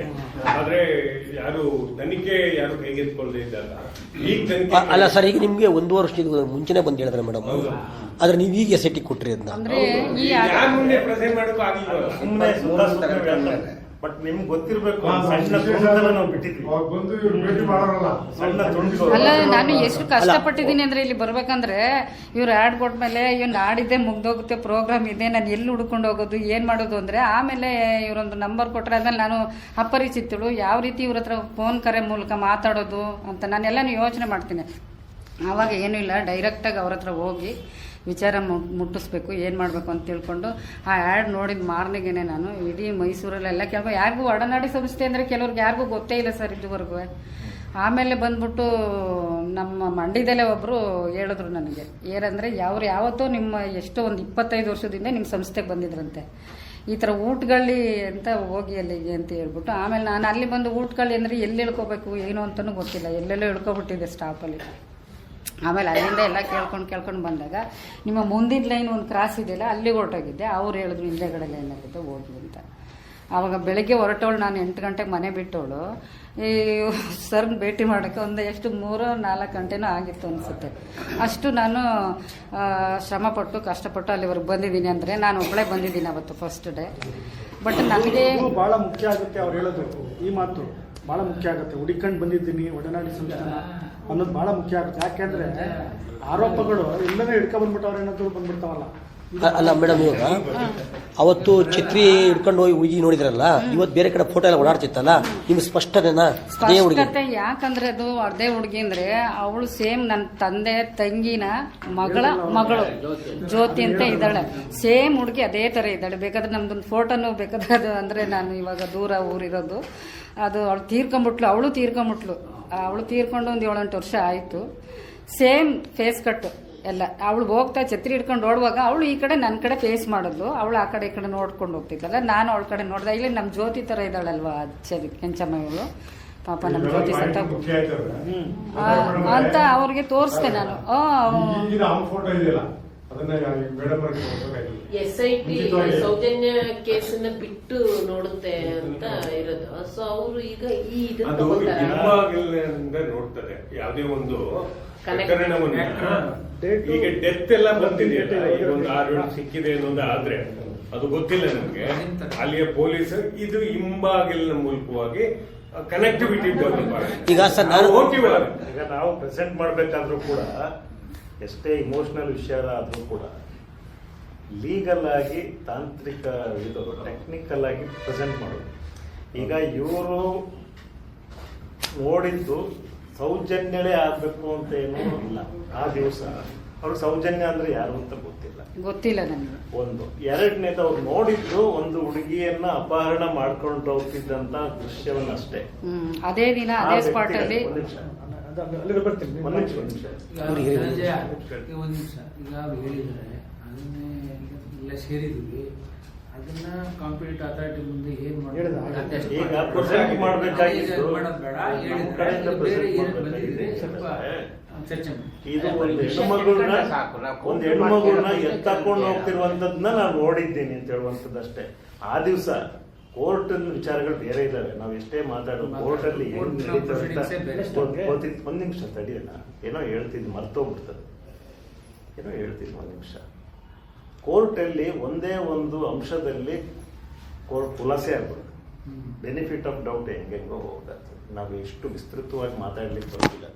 ಆದ್ರೆ ಯಾರು ತನಿಖೆ ಯಾರು ಕೈಗೆತ್ಕೊಳ್ಳದೆ ಇದ್ದಲ್ಲ ಈಗ ತನಿಖೆ ಅಲ್ಲ ಸರ್ ಈಗ ನಿಮ್ಗೆ ಒಂದೂವರೆ ವರ್ಷದ ಮುಂಚೆನೆ ಬಂದು ಹೇಳಿದ್ರೆ ಮೇಡಮ್. ಆದ್ರೆ ನೀವು ಈಗ ಸೆಟ್ಟಿ ಕೊಟ್ರಿ ಅದನ್ನ ಅಂದ್ರೆ ಈ ಯಾರ ಮುಂದೆ ಪ್ರೆಸೆಂಟ್ ಮಾಡೋಕ್ಕೂ ಆಗಿಲ್ಲ ಸುಮ್ಮನೆ ಸುಮ್ಮನೆ ಬಟ್ ನಿಮ್ಗೆ ಗೊತ್ತಿರ್ಬೇಕು ಸಣ್ಣ ನಾವು ಬಿಟ್ಟಿದ್ವಿ. ಬಂದು ಇವ್ರು ಭೇಟಿ ಮಾಡೋರಲ್ಲ. ಸಣ್ಣ ತುಂಡು ಅಲ್ಲ ನಾನು ಎಷ್ಟು ಕಷ್ಟಪಟ್ಟಿದ್ದೀನಿ ಅಂದ್ರೆ ಇಲ್ಲಿ ಬರ್ಬೇಕಂದ್ರೆ ಇವ್ರು ಆ್ಯಡ್ ಕೊಟ್ಮೇಲೆ ಇವ್ ನಾಡಿದ್ದೆ ಮುಗ್ದೋಗುತ್ತೆ ಪ್ರೋಗ್ರಾಮ್ ಇದೆ ನಾನು ಎಲ್ಲಿ ಹುಡ್ಕೊಂಡು ಹೋಗೋದು ಏನು ಮಾಡೋದು ಅಂದ್ರೆ ಆಮೇಲೆ ಇವರೊಂದು ನಂಬರ್ ಕೊಟ್ಟರೆ ಆದ್ಮೇಲೆ ನಾನು ಅಪರಿಚಿತಳು ಯಾವ ರೀತಿ ಇವ್ರ ಹತ್ರ ಫೋನ್ ಕರೆ ಮೂಲಕ ಮಾತಾಡೋದು ಅಂತ ನಾನೆಲ್ಲನೂ ಯೋಚನೆ ಮಾಡ್ತೀನಿ. ಆವಾಗ ಏನೂ ಇಲ್ಲ ಡೈರೆಕ್ಟಾಗಿ ಅವ್ರ ಹತ್ರ ಹೋಗಿ ವಿಚಾರ ಮುಟ್ಟಿಸ್ಬೇಕು, ಏನು ಮಾಡಬೇಕು ಅಂತ ತಿಳ್ಕೊಂಡು, ಆ ಆ್ಯಡ್ ನೋಡಿದ ಮಾರನೆಗೇನೆ ನಾನು, ಇಡೀ ಮೈಸೂರಲ್ಲೆಲ್ಲ ಕೆಲವು, ಯಾರಿಗೂ ಒಡನಾಡಿ ಸಂಸ್ಥೆ ಅಂದರೆ ಕೆಲವ್ರಿಗೆ ಯಾರಿಗೂ ಗೊತ್ತೇ ಇಲ್ಲ ಸರ್ ಇದುವರೆಗೂ. ಆಮೇಲೆ ಬಂದ್ಬಿಟ್ಟು ನಮ್ಮ ಮಂಡ್ಯದಲ್ಲೇ ಒಬ್ಬರು ಹೇಳಿದ್ರು ನನಗೆ, ಏನಂದರೆ, ಯಾವ್ರು ಯಾವತ್ತೋ ನಿಮ್ಮ ಎಷ್ಟೋ ಒಂದು ಇಪ್ಪತ್ತೈದು ವರ್ಷದಿಂದ ನಿಮ್ಮ ಸಂಸ್ಥೆಗೆ ಬಂದಿದ್ರಂತೆ. ಈ ಥರ ಊಟಗಳ್ಳಿ ಅಂತ ಹೋಗಿ ಅಲ್ಲಿಗೆ ಅಂತ ಹೇಳ್ಬಿಟ್ಟು, ಆಮೇಲೆ ನಾನು ಅಲ್ಲಿ ಬಂದು ಊಟಗಳ್ಳಿ ಅಂದರೆ ಎಲ್ಲಿ ಇಳ್ಕೋಬೇಕು, ಏನು ಅಂತಲೂ ಗೊತ್ತಿಲ್ಲ, ಎಲ್ಲೆಲ್ಲೋ ಇಳ್ಕೊಬಿಟ್ಟಿದೆ ಸ್ಟಾಪಲ್ಲಿ ಆಮೇಲೆ ಅಲ್ಲಿಂದ ಎಲ್ಲ ಕೇಳ್ಕೊಂಡು ಕೇಳ್ಕೊಂಡು ಬಂದಾಗ ನಿಮ್ಮ ಮುಂದಿನ ಲೈನ್ ಒಂದು ಕ್ರಾಸ್ ಇದೆಯಲ್ಲ, ಅಲ್ಲಿ ಹೊರಟೋಗಿದ್ದೆ. ಅವ್ರು ಹೇಳಿದ್ರು ಹಿಂದೆಗಡೆ ಲೈನ್ ಆಗುತ್ತೆ ಹೋಗಿ ಅಂತ. ಆವಾಗ ಬೆಳಗ್ಗೆ ಹೊರಟವಳು, ನಾನು ಎಂಟು ಗಂಟೆಗೆ ಮನೆ ಬಿಟ್ಟವಳು. ಈ ಸರ್ನ ಭೇಟಿ ಮಾಡೋಕ್ಕೆ ಒಂದು ಎಷ್ಟು, ಮೂರು, ನಾಲ್ಕು ಗಂಟೆನೂ ಆಗಿತ್ತು ಅನಿಸುತ್ತೆ. ಅಷ್ಟು ನಾನು ಶ್ರಮಪಟ್ಟು, ಕಷ್ಟಪಟ್ಟು ಅಲ್ಲಿವರೆಗೆ ಬಂದಿದ್ದೀನಿ ಅಂದರೆ ನಾನು ಒಬ್ಬಳೇ ಬಂದಿದ್ದೀನಿ ಅವತ್ತು ಫಸ್ಟ್ ಡೇ ಬಟ್ ನನಗೆ ಭಾಳ ಮುಖ್ಯ ಆಗುತ್ತೆ ಅವ್ರು ಹೇಳೋದು. ಈ ಮಾತು ಭಾಳ ಮುಖ್ಯ ಆಗುತ್ತೆ. ಹುಡಿಕೊಂಡು ಬಂದಿದ್ದೀನಿ, ಒಡನಾಡಿ ಸಂಸ್ಥಾನ. ಅನ್ನೋದು ಬಹಳ ಮುಖ್ಯ ಆಗುತ್ತೆ. ಯಾಕೆಂದ್ರೆ ಆರೋಪಗಳು ಎಲ್ಲರೂ ಹಿಡ್ಕೊ ಬಂದ್ಬಿಟ್ಟವ್ರೆ ಏನಾದ್ರು ಬಂದ್ಬಿಡ್ತಾವಲ್ಲ. ಅಲ್ಲ ಮೇಡಮ್ ಇವಾಗ ಅವತ್ತು ಛತ್ರಿ ಹಿಡ್ಕೊಂಡು ಹೋಗಿ ಹುಡುಗಿ ನೋಡಿದ್ರಲ್ಲ ಇವತ್ತು ಬೇರೆ ಕಡೆ ಫೋಟೋ ಎಲ್ಲ ಓಡಾಡ್ತಿತ್ತಲ್ಲ ನಿಮ್ಗೆ ಸ್ಪಷ್ಟನೇನಾ ಅದೇ ಹುಡುಗಿ ಸ್ಪಷ್ಟತೆ ಯಾಕಂದ್ರೆ ಅದು ಅದೇ ಹುಡುಗಿ ಅಂದ್ರೆ ಅವಳು ಸೇಮ್ ನನ್ನ ತಂದೆ ತಂಗಿನ ಮಗಳ ಮಗಳು ಜ್ಯೋತಿ ಅಂತ ಇದ್ದಾಳೆ. ಸೇಮ್ ಹುಡುಗಿ ಅದೇ ತರ ಇದ್ದಾಳೆ. ಬೇಕಾದ್ರೆ ನಮ್ದೊಂದು ಫೋಟೋನು ಬೇಕಾದ್ರೆ ಅದು ಅಂದ್ರೆ ನಾನು ಇವಾಗ ದೂರ ಊರಿರೋದು. ಅದು ಅವಳು ತೀರ್ಕೊಂಬಿಟ್ಲು ಅವಳು ತೀರ್ಕೊಂಬಿಟ್ಲು. ಅವಳು ತೀರ್ಕೊಂಡು ಒಂದು ಏಳೆಂಟು ವರ್ಷ ಆಯಿತು ಸೇಮ್ ಫೇಸ್ ಕಟ್ಟು ಎಲ್ಲ ಅವಳು ಹೋಗ್ತಾ ಛತ್ರಿ ಹಿಡ್ಕೊಂಡು ಓಡುವಾಗ ಅವಳು ಈ ಕಡೆ ನನ್ನ ಕಡೆ ಫೇಸ್ ಮಾಡಿದ್ಲು ಅವಳು ಆ ಕಡೆ ಈ ಕಡೆ ನೋಡ್ಕೊಂಡು ಹೋಗ್ತಿದ್ದಲ್ಲ ನಾನು ಅವಳ ಕಡೆ ನೋಡಿದೆ ಇಲ್ಲಿ ನಮ್ಮ ಜ್ಯೋತಿ ಥರ ಇದ್ದಾಳಲ್ವಾ ಚರಿ ಕೆಂಚಮ್ಮ ಇವಳು ಪಾಪ ನಮ್ಮ ಜ್ಯೋತಿ ಸತ್ತ ಅಂತ ಅವ್ರಿಗೆ ತೋರಿಸ್ದೆ ನಾನು ಅದನ್ನ ಮೇಡಮ್. ಸೌಜನ್ಯ ಕೇಸನ್ನ ಬಿಟ್ಟು ನೋಡುತ್ತೆ ಅಂತ ಇರೋದು. ಸೊ ಅವರು ಈಗ ಈ ನೋಡ್ತಾರೆ. ಯಾವುದೇ ಒಂದು ಈಗ ಡೆತ್ ಎಲ್ಲ ಬಂದಿದೆಯಲ್ಲ ಈಗ ಒಂದು ಆರು ಏಳು ಸಿಕ್ಕಿದೆ ಅನ್ನೋದು ಆದ್ರೆ ಅದು ಗೊತ್ತಿಲ್ಲ ನಮ್ಗೆ. ಅಲ್ಲಿಯ ಪೊಲೀಸರು ಇದು ಹಿಂಬಾಗಿಲಿನ ಮೂಲಕವಾಗಿ ಕನೆಕ್ಟಿವಿಟಿ ಈಗ ನಾವು ಪ್ರೆಸೆಂಟ್ ಮಾಡ್ಬೇಕಾದ್ರೂ ಕೂಡ ಎಷ್ಟೇ ಇಮೋಷನಲ್ ವಿಷಯ ಆದರೂ ಕೂಡ ಲೀಗಲ್ ಆಗಿ ತಾಂತ್ರಿಕ ಇದು ಟೆಕ್ನಿಕಲ್ ಆಗಿ ಪ್ರೆಸೆಂಟ್ ಮಾಡೋದು. ಈಗ ಇವರು ನೋಡಿದ್ದು ಸೌಜನ್ಯಲೇ ಆಗಬೇಕು ಅಂತ ಏನೂ ಇಲ್ಲ. ಆ ದಿವಸ ಅವ್ರು ಸೌಜನ್ಯ ಅಂದ್ರೆ ಯಾರು ಅಂತ ಗೊತ್ತಿಲ್ಲ. ಗೊತ್ತಿಲ್ಲ ನನಗೆ. ಒಂದು ಎರಡನೇದು ಅವ್ರು ನೋಡಿದ್ದು ಒಂದು ಹುಡುಗಿಯನ್ನ ಅಪಹರಣ ಮಾಡ್ಕೊಂಡು ಹೋಗ್ತಿದ್ದಂತ ದೃಶ್ಯವನ್ನಷ್ಟೇ. ಅದೇ ದಿನ ಅದೇ ಸ್ಪಾಟ್ ಅಲ್ಲಿ ಅಲ್ಲಿಗೆ ಬರ್ತೀನಿ. ಒಂದು ನಿಮಿಷ ಒಂದು ನಿಮಿಷ. ಈಗ ಇವ್ರು ಹೇಳಿ. ಧನಂಜಯ, ನಿಮಿಷ. ಈಗ ಅವ್ರು ಹೇಳಿದ್ದಾರೆ ಅದನ್ನೇ ಎಲ್ಲ ಅದನ್ನ ಕಾಂಪಿಟೇಟ್ ಅಥಾರಿಟಿ ಮುಂದೆ ಏನ್ ಒಂದು ಒಂದು ಹೆಣ್ಮಗುಳ್ನ ಎತ್ತಾಕೊಂಡು ಹೋಗ್ತಿರುವಂತದ್ನ ನಾನು ನೋಡಿದ್ದೀನಿ ಅಂತ ಹೇಳುವಂತದ್ದಷ್ಟೇ ಆ ದಿವಸ ಕೋರ್ಟ್ ವಿಚಾರಗಳು ಬೇರೆ ಇದಾವೆ. ನಾವು ಎಷ್ಟೇ ಮಾತಾಡೋ. ಕೋರ್ಟ್ ಅಲ್ಲಿ ಒಂದು ನಿಮಿಷ ತಡಿಯೋಣ ಏನೋ ಹೇಳ್ತಿದ್ದು ಮರ್ತೋಗ್ಬಿಡ್ತದೆ. ಏನೋ ಹೇಳ್ತಿದ್ದು ಒಂದು ನಿಮಿಷ. ಕೋರ್ಟ್ ಅಲ್ಲಿ ಒಂದೇ ಒಂದು ಅಂಶದಲ್ಲಿ ಕೋರ್ಟ್ ಖುಲಾಸೆ ಆಗ್ಬಿಡುತ್ತೆ. ಬೆನಿಫಿಟ್ ಆಫ್ ಡೌಟ್ ಹೆಂಗೆಂಗೋ ಹೋಗ್ತದೆ ನಾವು ಎಷ್ಟು ವಿಸ್ತೃತವಾಗಿ ಮಾತಾಡ್ಲಿಕ್ಕೆ ಬರೋದಿಲ್ಲ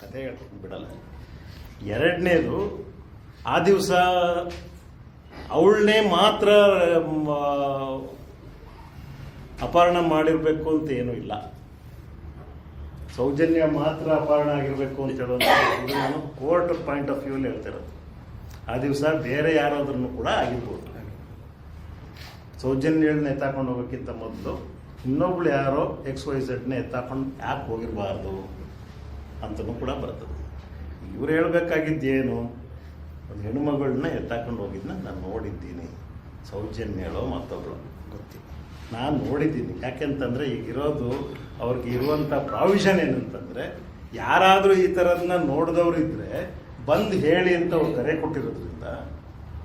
ಕಥೆ ಹೇಳ್ಕೊಂಡು ಬಿಡಲ್ಲ. ಎರಡನೇದು ಆ ದಿವಸ ಅವಳನ್ನೇ ಮಾತ್ರ ಅಪಹರಣ ಮಾಡಿರಬೇಕು ಅಂತ ಏನೂ ಇಲ್ಲ. ಸೌಜನ್ಯ ಮಾತ್ರ ಅಪಹರಣ ಆಗಿರಬೇಕು ಅಂತ ಹೇಳುವಂಥ ಇದು ನಾನು ಕೋರ್ಟ್ ಪಾಯಿಂಟ್ ಆಫ್ ವ್ಯೂಲಿ ಹೇಳ್ತಿರೋದು ಆ ದಿವಸ ಬೇರೆ ಯಾರಾದ್ರೂ ಕೂಡ ಆಗಿರ್ಬೋದು. ಸೌಜನ್ಯಗಳನ್ನ ಎತ್ತಾಕೊಂಡು ಹೋಗೋಕ್ಕಿಂತ ಮೊದಲು ಇನ್ನೊಬ್ಳು ಯಾರೋ ಎಕ್ಸ್ ವೈ ಝಡ್ನ ಎತ್ತಾಕೊಂಡು ಯಾಕೆ ಹೋಗಿರಬಾರ್ದು ಅಂತಲೂ ಕೂಡ ಬರ್ತದೆ. ಇವ್ರು ಹೇಳ್ಬೇಕಾಗಿದ್ದೇನು? ಒಂದು ಹೆಣ್ಮಗಳನ್ನ ಎತ್ತಾಕೊಂಡು ಹೋಗಿದ್ನ ನಾನು ನೋಡಿದ್ದೀನಿ. ಸೌಜನ್ಯಳೋ ಮತ್ತೊಬ್ಳು. ಗೊತ್ತಿಲ್ಲ. ನಾನು ನೋಡಿದ್ದೀನಿ. ಯಾಕೆಂತಂದರೆ ಈಗಿರೋದು ಅವ್ರಿಗೆ ಇರುವಂಥ ಪ್ರಾವಿಷನ್ ಏನಂತಂದರೆ, ಯಾರಾದರೂ ಈ ಥರದನ್ನ ನೋಡಿದವ್ರು ಇದ್ದರೆ ಬಂದು ಹೇಳಿ ಅಂತ ಅವ್ರು ಕರೆ ಕೊಟ್ಟಿರೋದ್ರಿಂದ,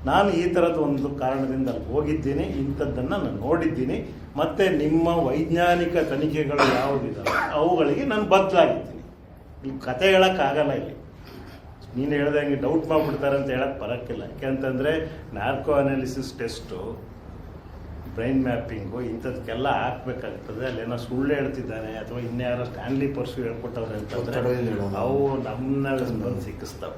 ನಾನು ಈ ಥರದ ಒಂದು ಕಾರಣದಿಂದ ಅಲ್ಲಿ ಹೋಗಿದ್ದೀನಿ, ಇಂಥದ್ದನ್ನು ನಾನು ನೋಡಿದ್ದೀನಿ. ಮತ್ತು ನಿಮ್ಮ ವೈಜ್ಞಾನಿಕ ತನಿಖೆಗಳು ಯಾವುದಿದ್ದಾವೆ ಅವುಗಳಿಗೆ ನಾನು ಬದಲಾಗಿದ್ದೀನಿ. ಇಲ್ಲಿ ಕತೆ ಹೇಳೋಕ್ಕಾಗಲ್ಲ ಇಲ್ಲಿ. ನೀನು ಹೇಳ್ದಂಗೆ ಡೌಟ್ ಮಾಡಿಬಿಡ್ತಾರೆ ಅಂತ ಹೇಳೋಕ್ಕೆ ಬರೋಕ್ಕಿಲ್ಲ. ಯಾಕೆಂತಂದರೆ narco analysis test brain mapping ಇಂಥದಕ್ಕೆಲ್ಲ ಹಾಕ್ಬೇಕಾಗ್ತದೆ. ಅಲ್ಲೇನೋ ಸುಳ್ಳು ಹೇಳ್ತಿದ್ದಾನೆ ಅಥವಾ ಇನ್ಯಾರೋ ಸ್ಟ್ಯಾನ್ಲಿ ಪರ್ಸು ಹೇಳ್ಕೊಟ್ಟವ್ರೆ ಅಂತಂದರೆ. ಅವು ನಮ್ಮನ್ನ ಬಂದು ಸಿಕ್ಕಿಸ್ತಾವೆ.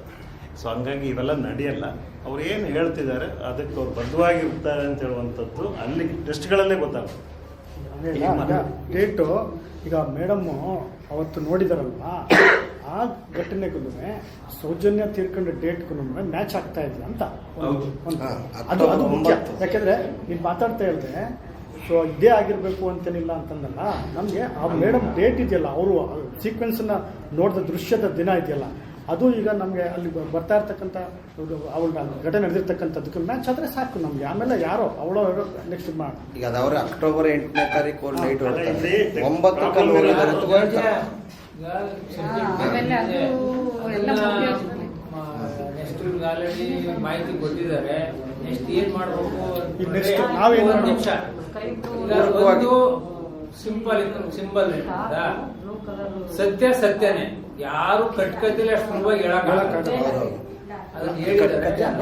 ಸೊ ಹಂಗಾಗಿ ಇವೆಲ್ಲ ನಡೆಯಲ್ಲ. ಅವ್ರು ಏನು ಹೇಳ್ತಿದ್ದಾರೆ ಅದಕ್ಕೆ ಅವ್ರು ಬದ್ಧವಾಗಿರ್ತಾರೆ ಅಂತ ಹೇಳುವಂಥದ್ದು ಅಲ್ಲಿ ಟೆಸ್ಟ್ಗಳಲ್ಲೇ ಗೊತ್ತಾಗುತ್ತೆ. ಈಗ ಮೇಡಮ್ಮು ಅವತ್ತು ನೋಡಿದಾರಲ್ವ ಆ ಘಟನೆಗೂ ಸೌಜನ್ಯ ತೀರ್ಕೊಂಡ ಡೇಟ್ಗೂ ಮ್ಯಾಚ್ ಆಗ್ತಾ ಇದೆ ಅಂತ ಒಂದು- ಒಂದು. ಹಾ, ಅದು ಅದು ಮುಖ್ಯ. ಯಾಕೆಂದ್ರೆ ನೀನು ಮಾತಾಡ್ತಾ ಇಲ್ಲದೆ ಸೊ ಇದೇ ಆಗಿರ್ಬೇಕು ಅಂತೇನಿಲ್ಲ ಅಂತಂದಲ್ಲ ನಮಗೆ ಆ ಮೇಡಮ್ ಡೇಟ್ ಇದೆಯಲ್ಲ ಅವರು ಸೀಕ್ವೆನ್ಸ್ ನೋಡಿದ ದೃಶ್ಯದ ದಿನ ಇದೆಯಲ್ಲ ಅದು ಈಗ ನಮಗೆ ಅಲ್ಲಿ ಬರ್ತಾ ಇರ್ತಕ್ಕಂಥ ಅವಳ ಘಟನೆ ನಡೆದಿರ್ತಕ್ಕಂಥದಕ್ಕೆ ಮ್ಯಾಚ್ ಆದರೆ ಸಾಕು ನಮಗೆ. ಆಮೇಲೆ ಯಾರೋ ಅವಳೋ ನೆಕ್ಸ್ಟ್ ಮಾಡಿ ಈಗ ಅದವರ ಅಕ್ಟೋಬರ್ ಎಂಟನೇ ತಾರೀಕು ನೈಟ್ ಒಂಬತ್ತು. ನೆಕ್ಸ್ಟ್ ಆಲ್ರೆಡಿ ಮಾಹಿತಿ ಕೊಟ್ಟಿದ್ದಾರೆ. ನೆಕ್ಸ್ಟ್ ಏನ್ ಮಾಡಬೇಕು ನೆಕ್ಸ್ಟ್ ನಾವೇನ್ ಒಂದ್? ನಿಮಿಷ. ಸಿಂಪಲ್ ಸಿಂಬಲ್ ಸತ್ಯ ಸತ್ಯನೇ. ಯಾರು ಕಟ್ಕತಿಲ್ಲ ಅಷ್ಟು ಹೇಳಕ್. ಅದನ್ನ ಹೇಳಿದ್ದಾರೆ.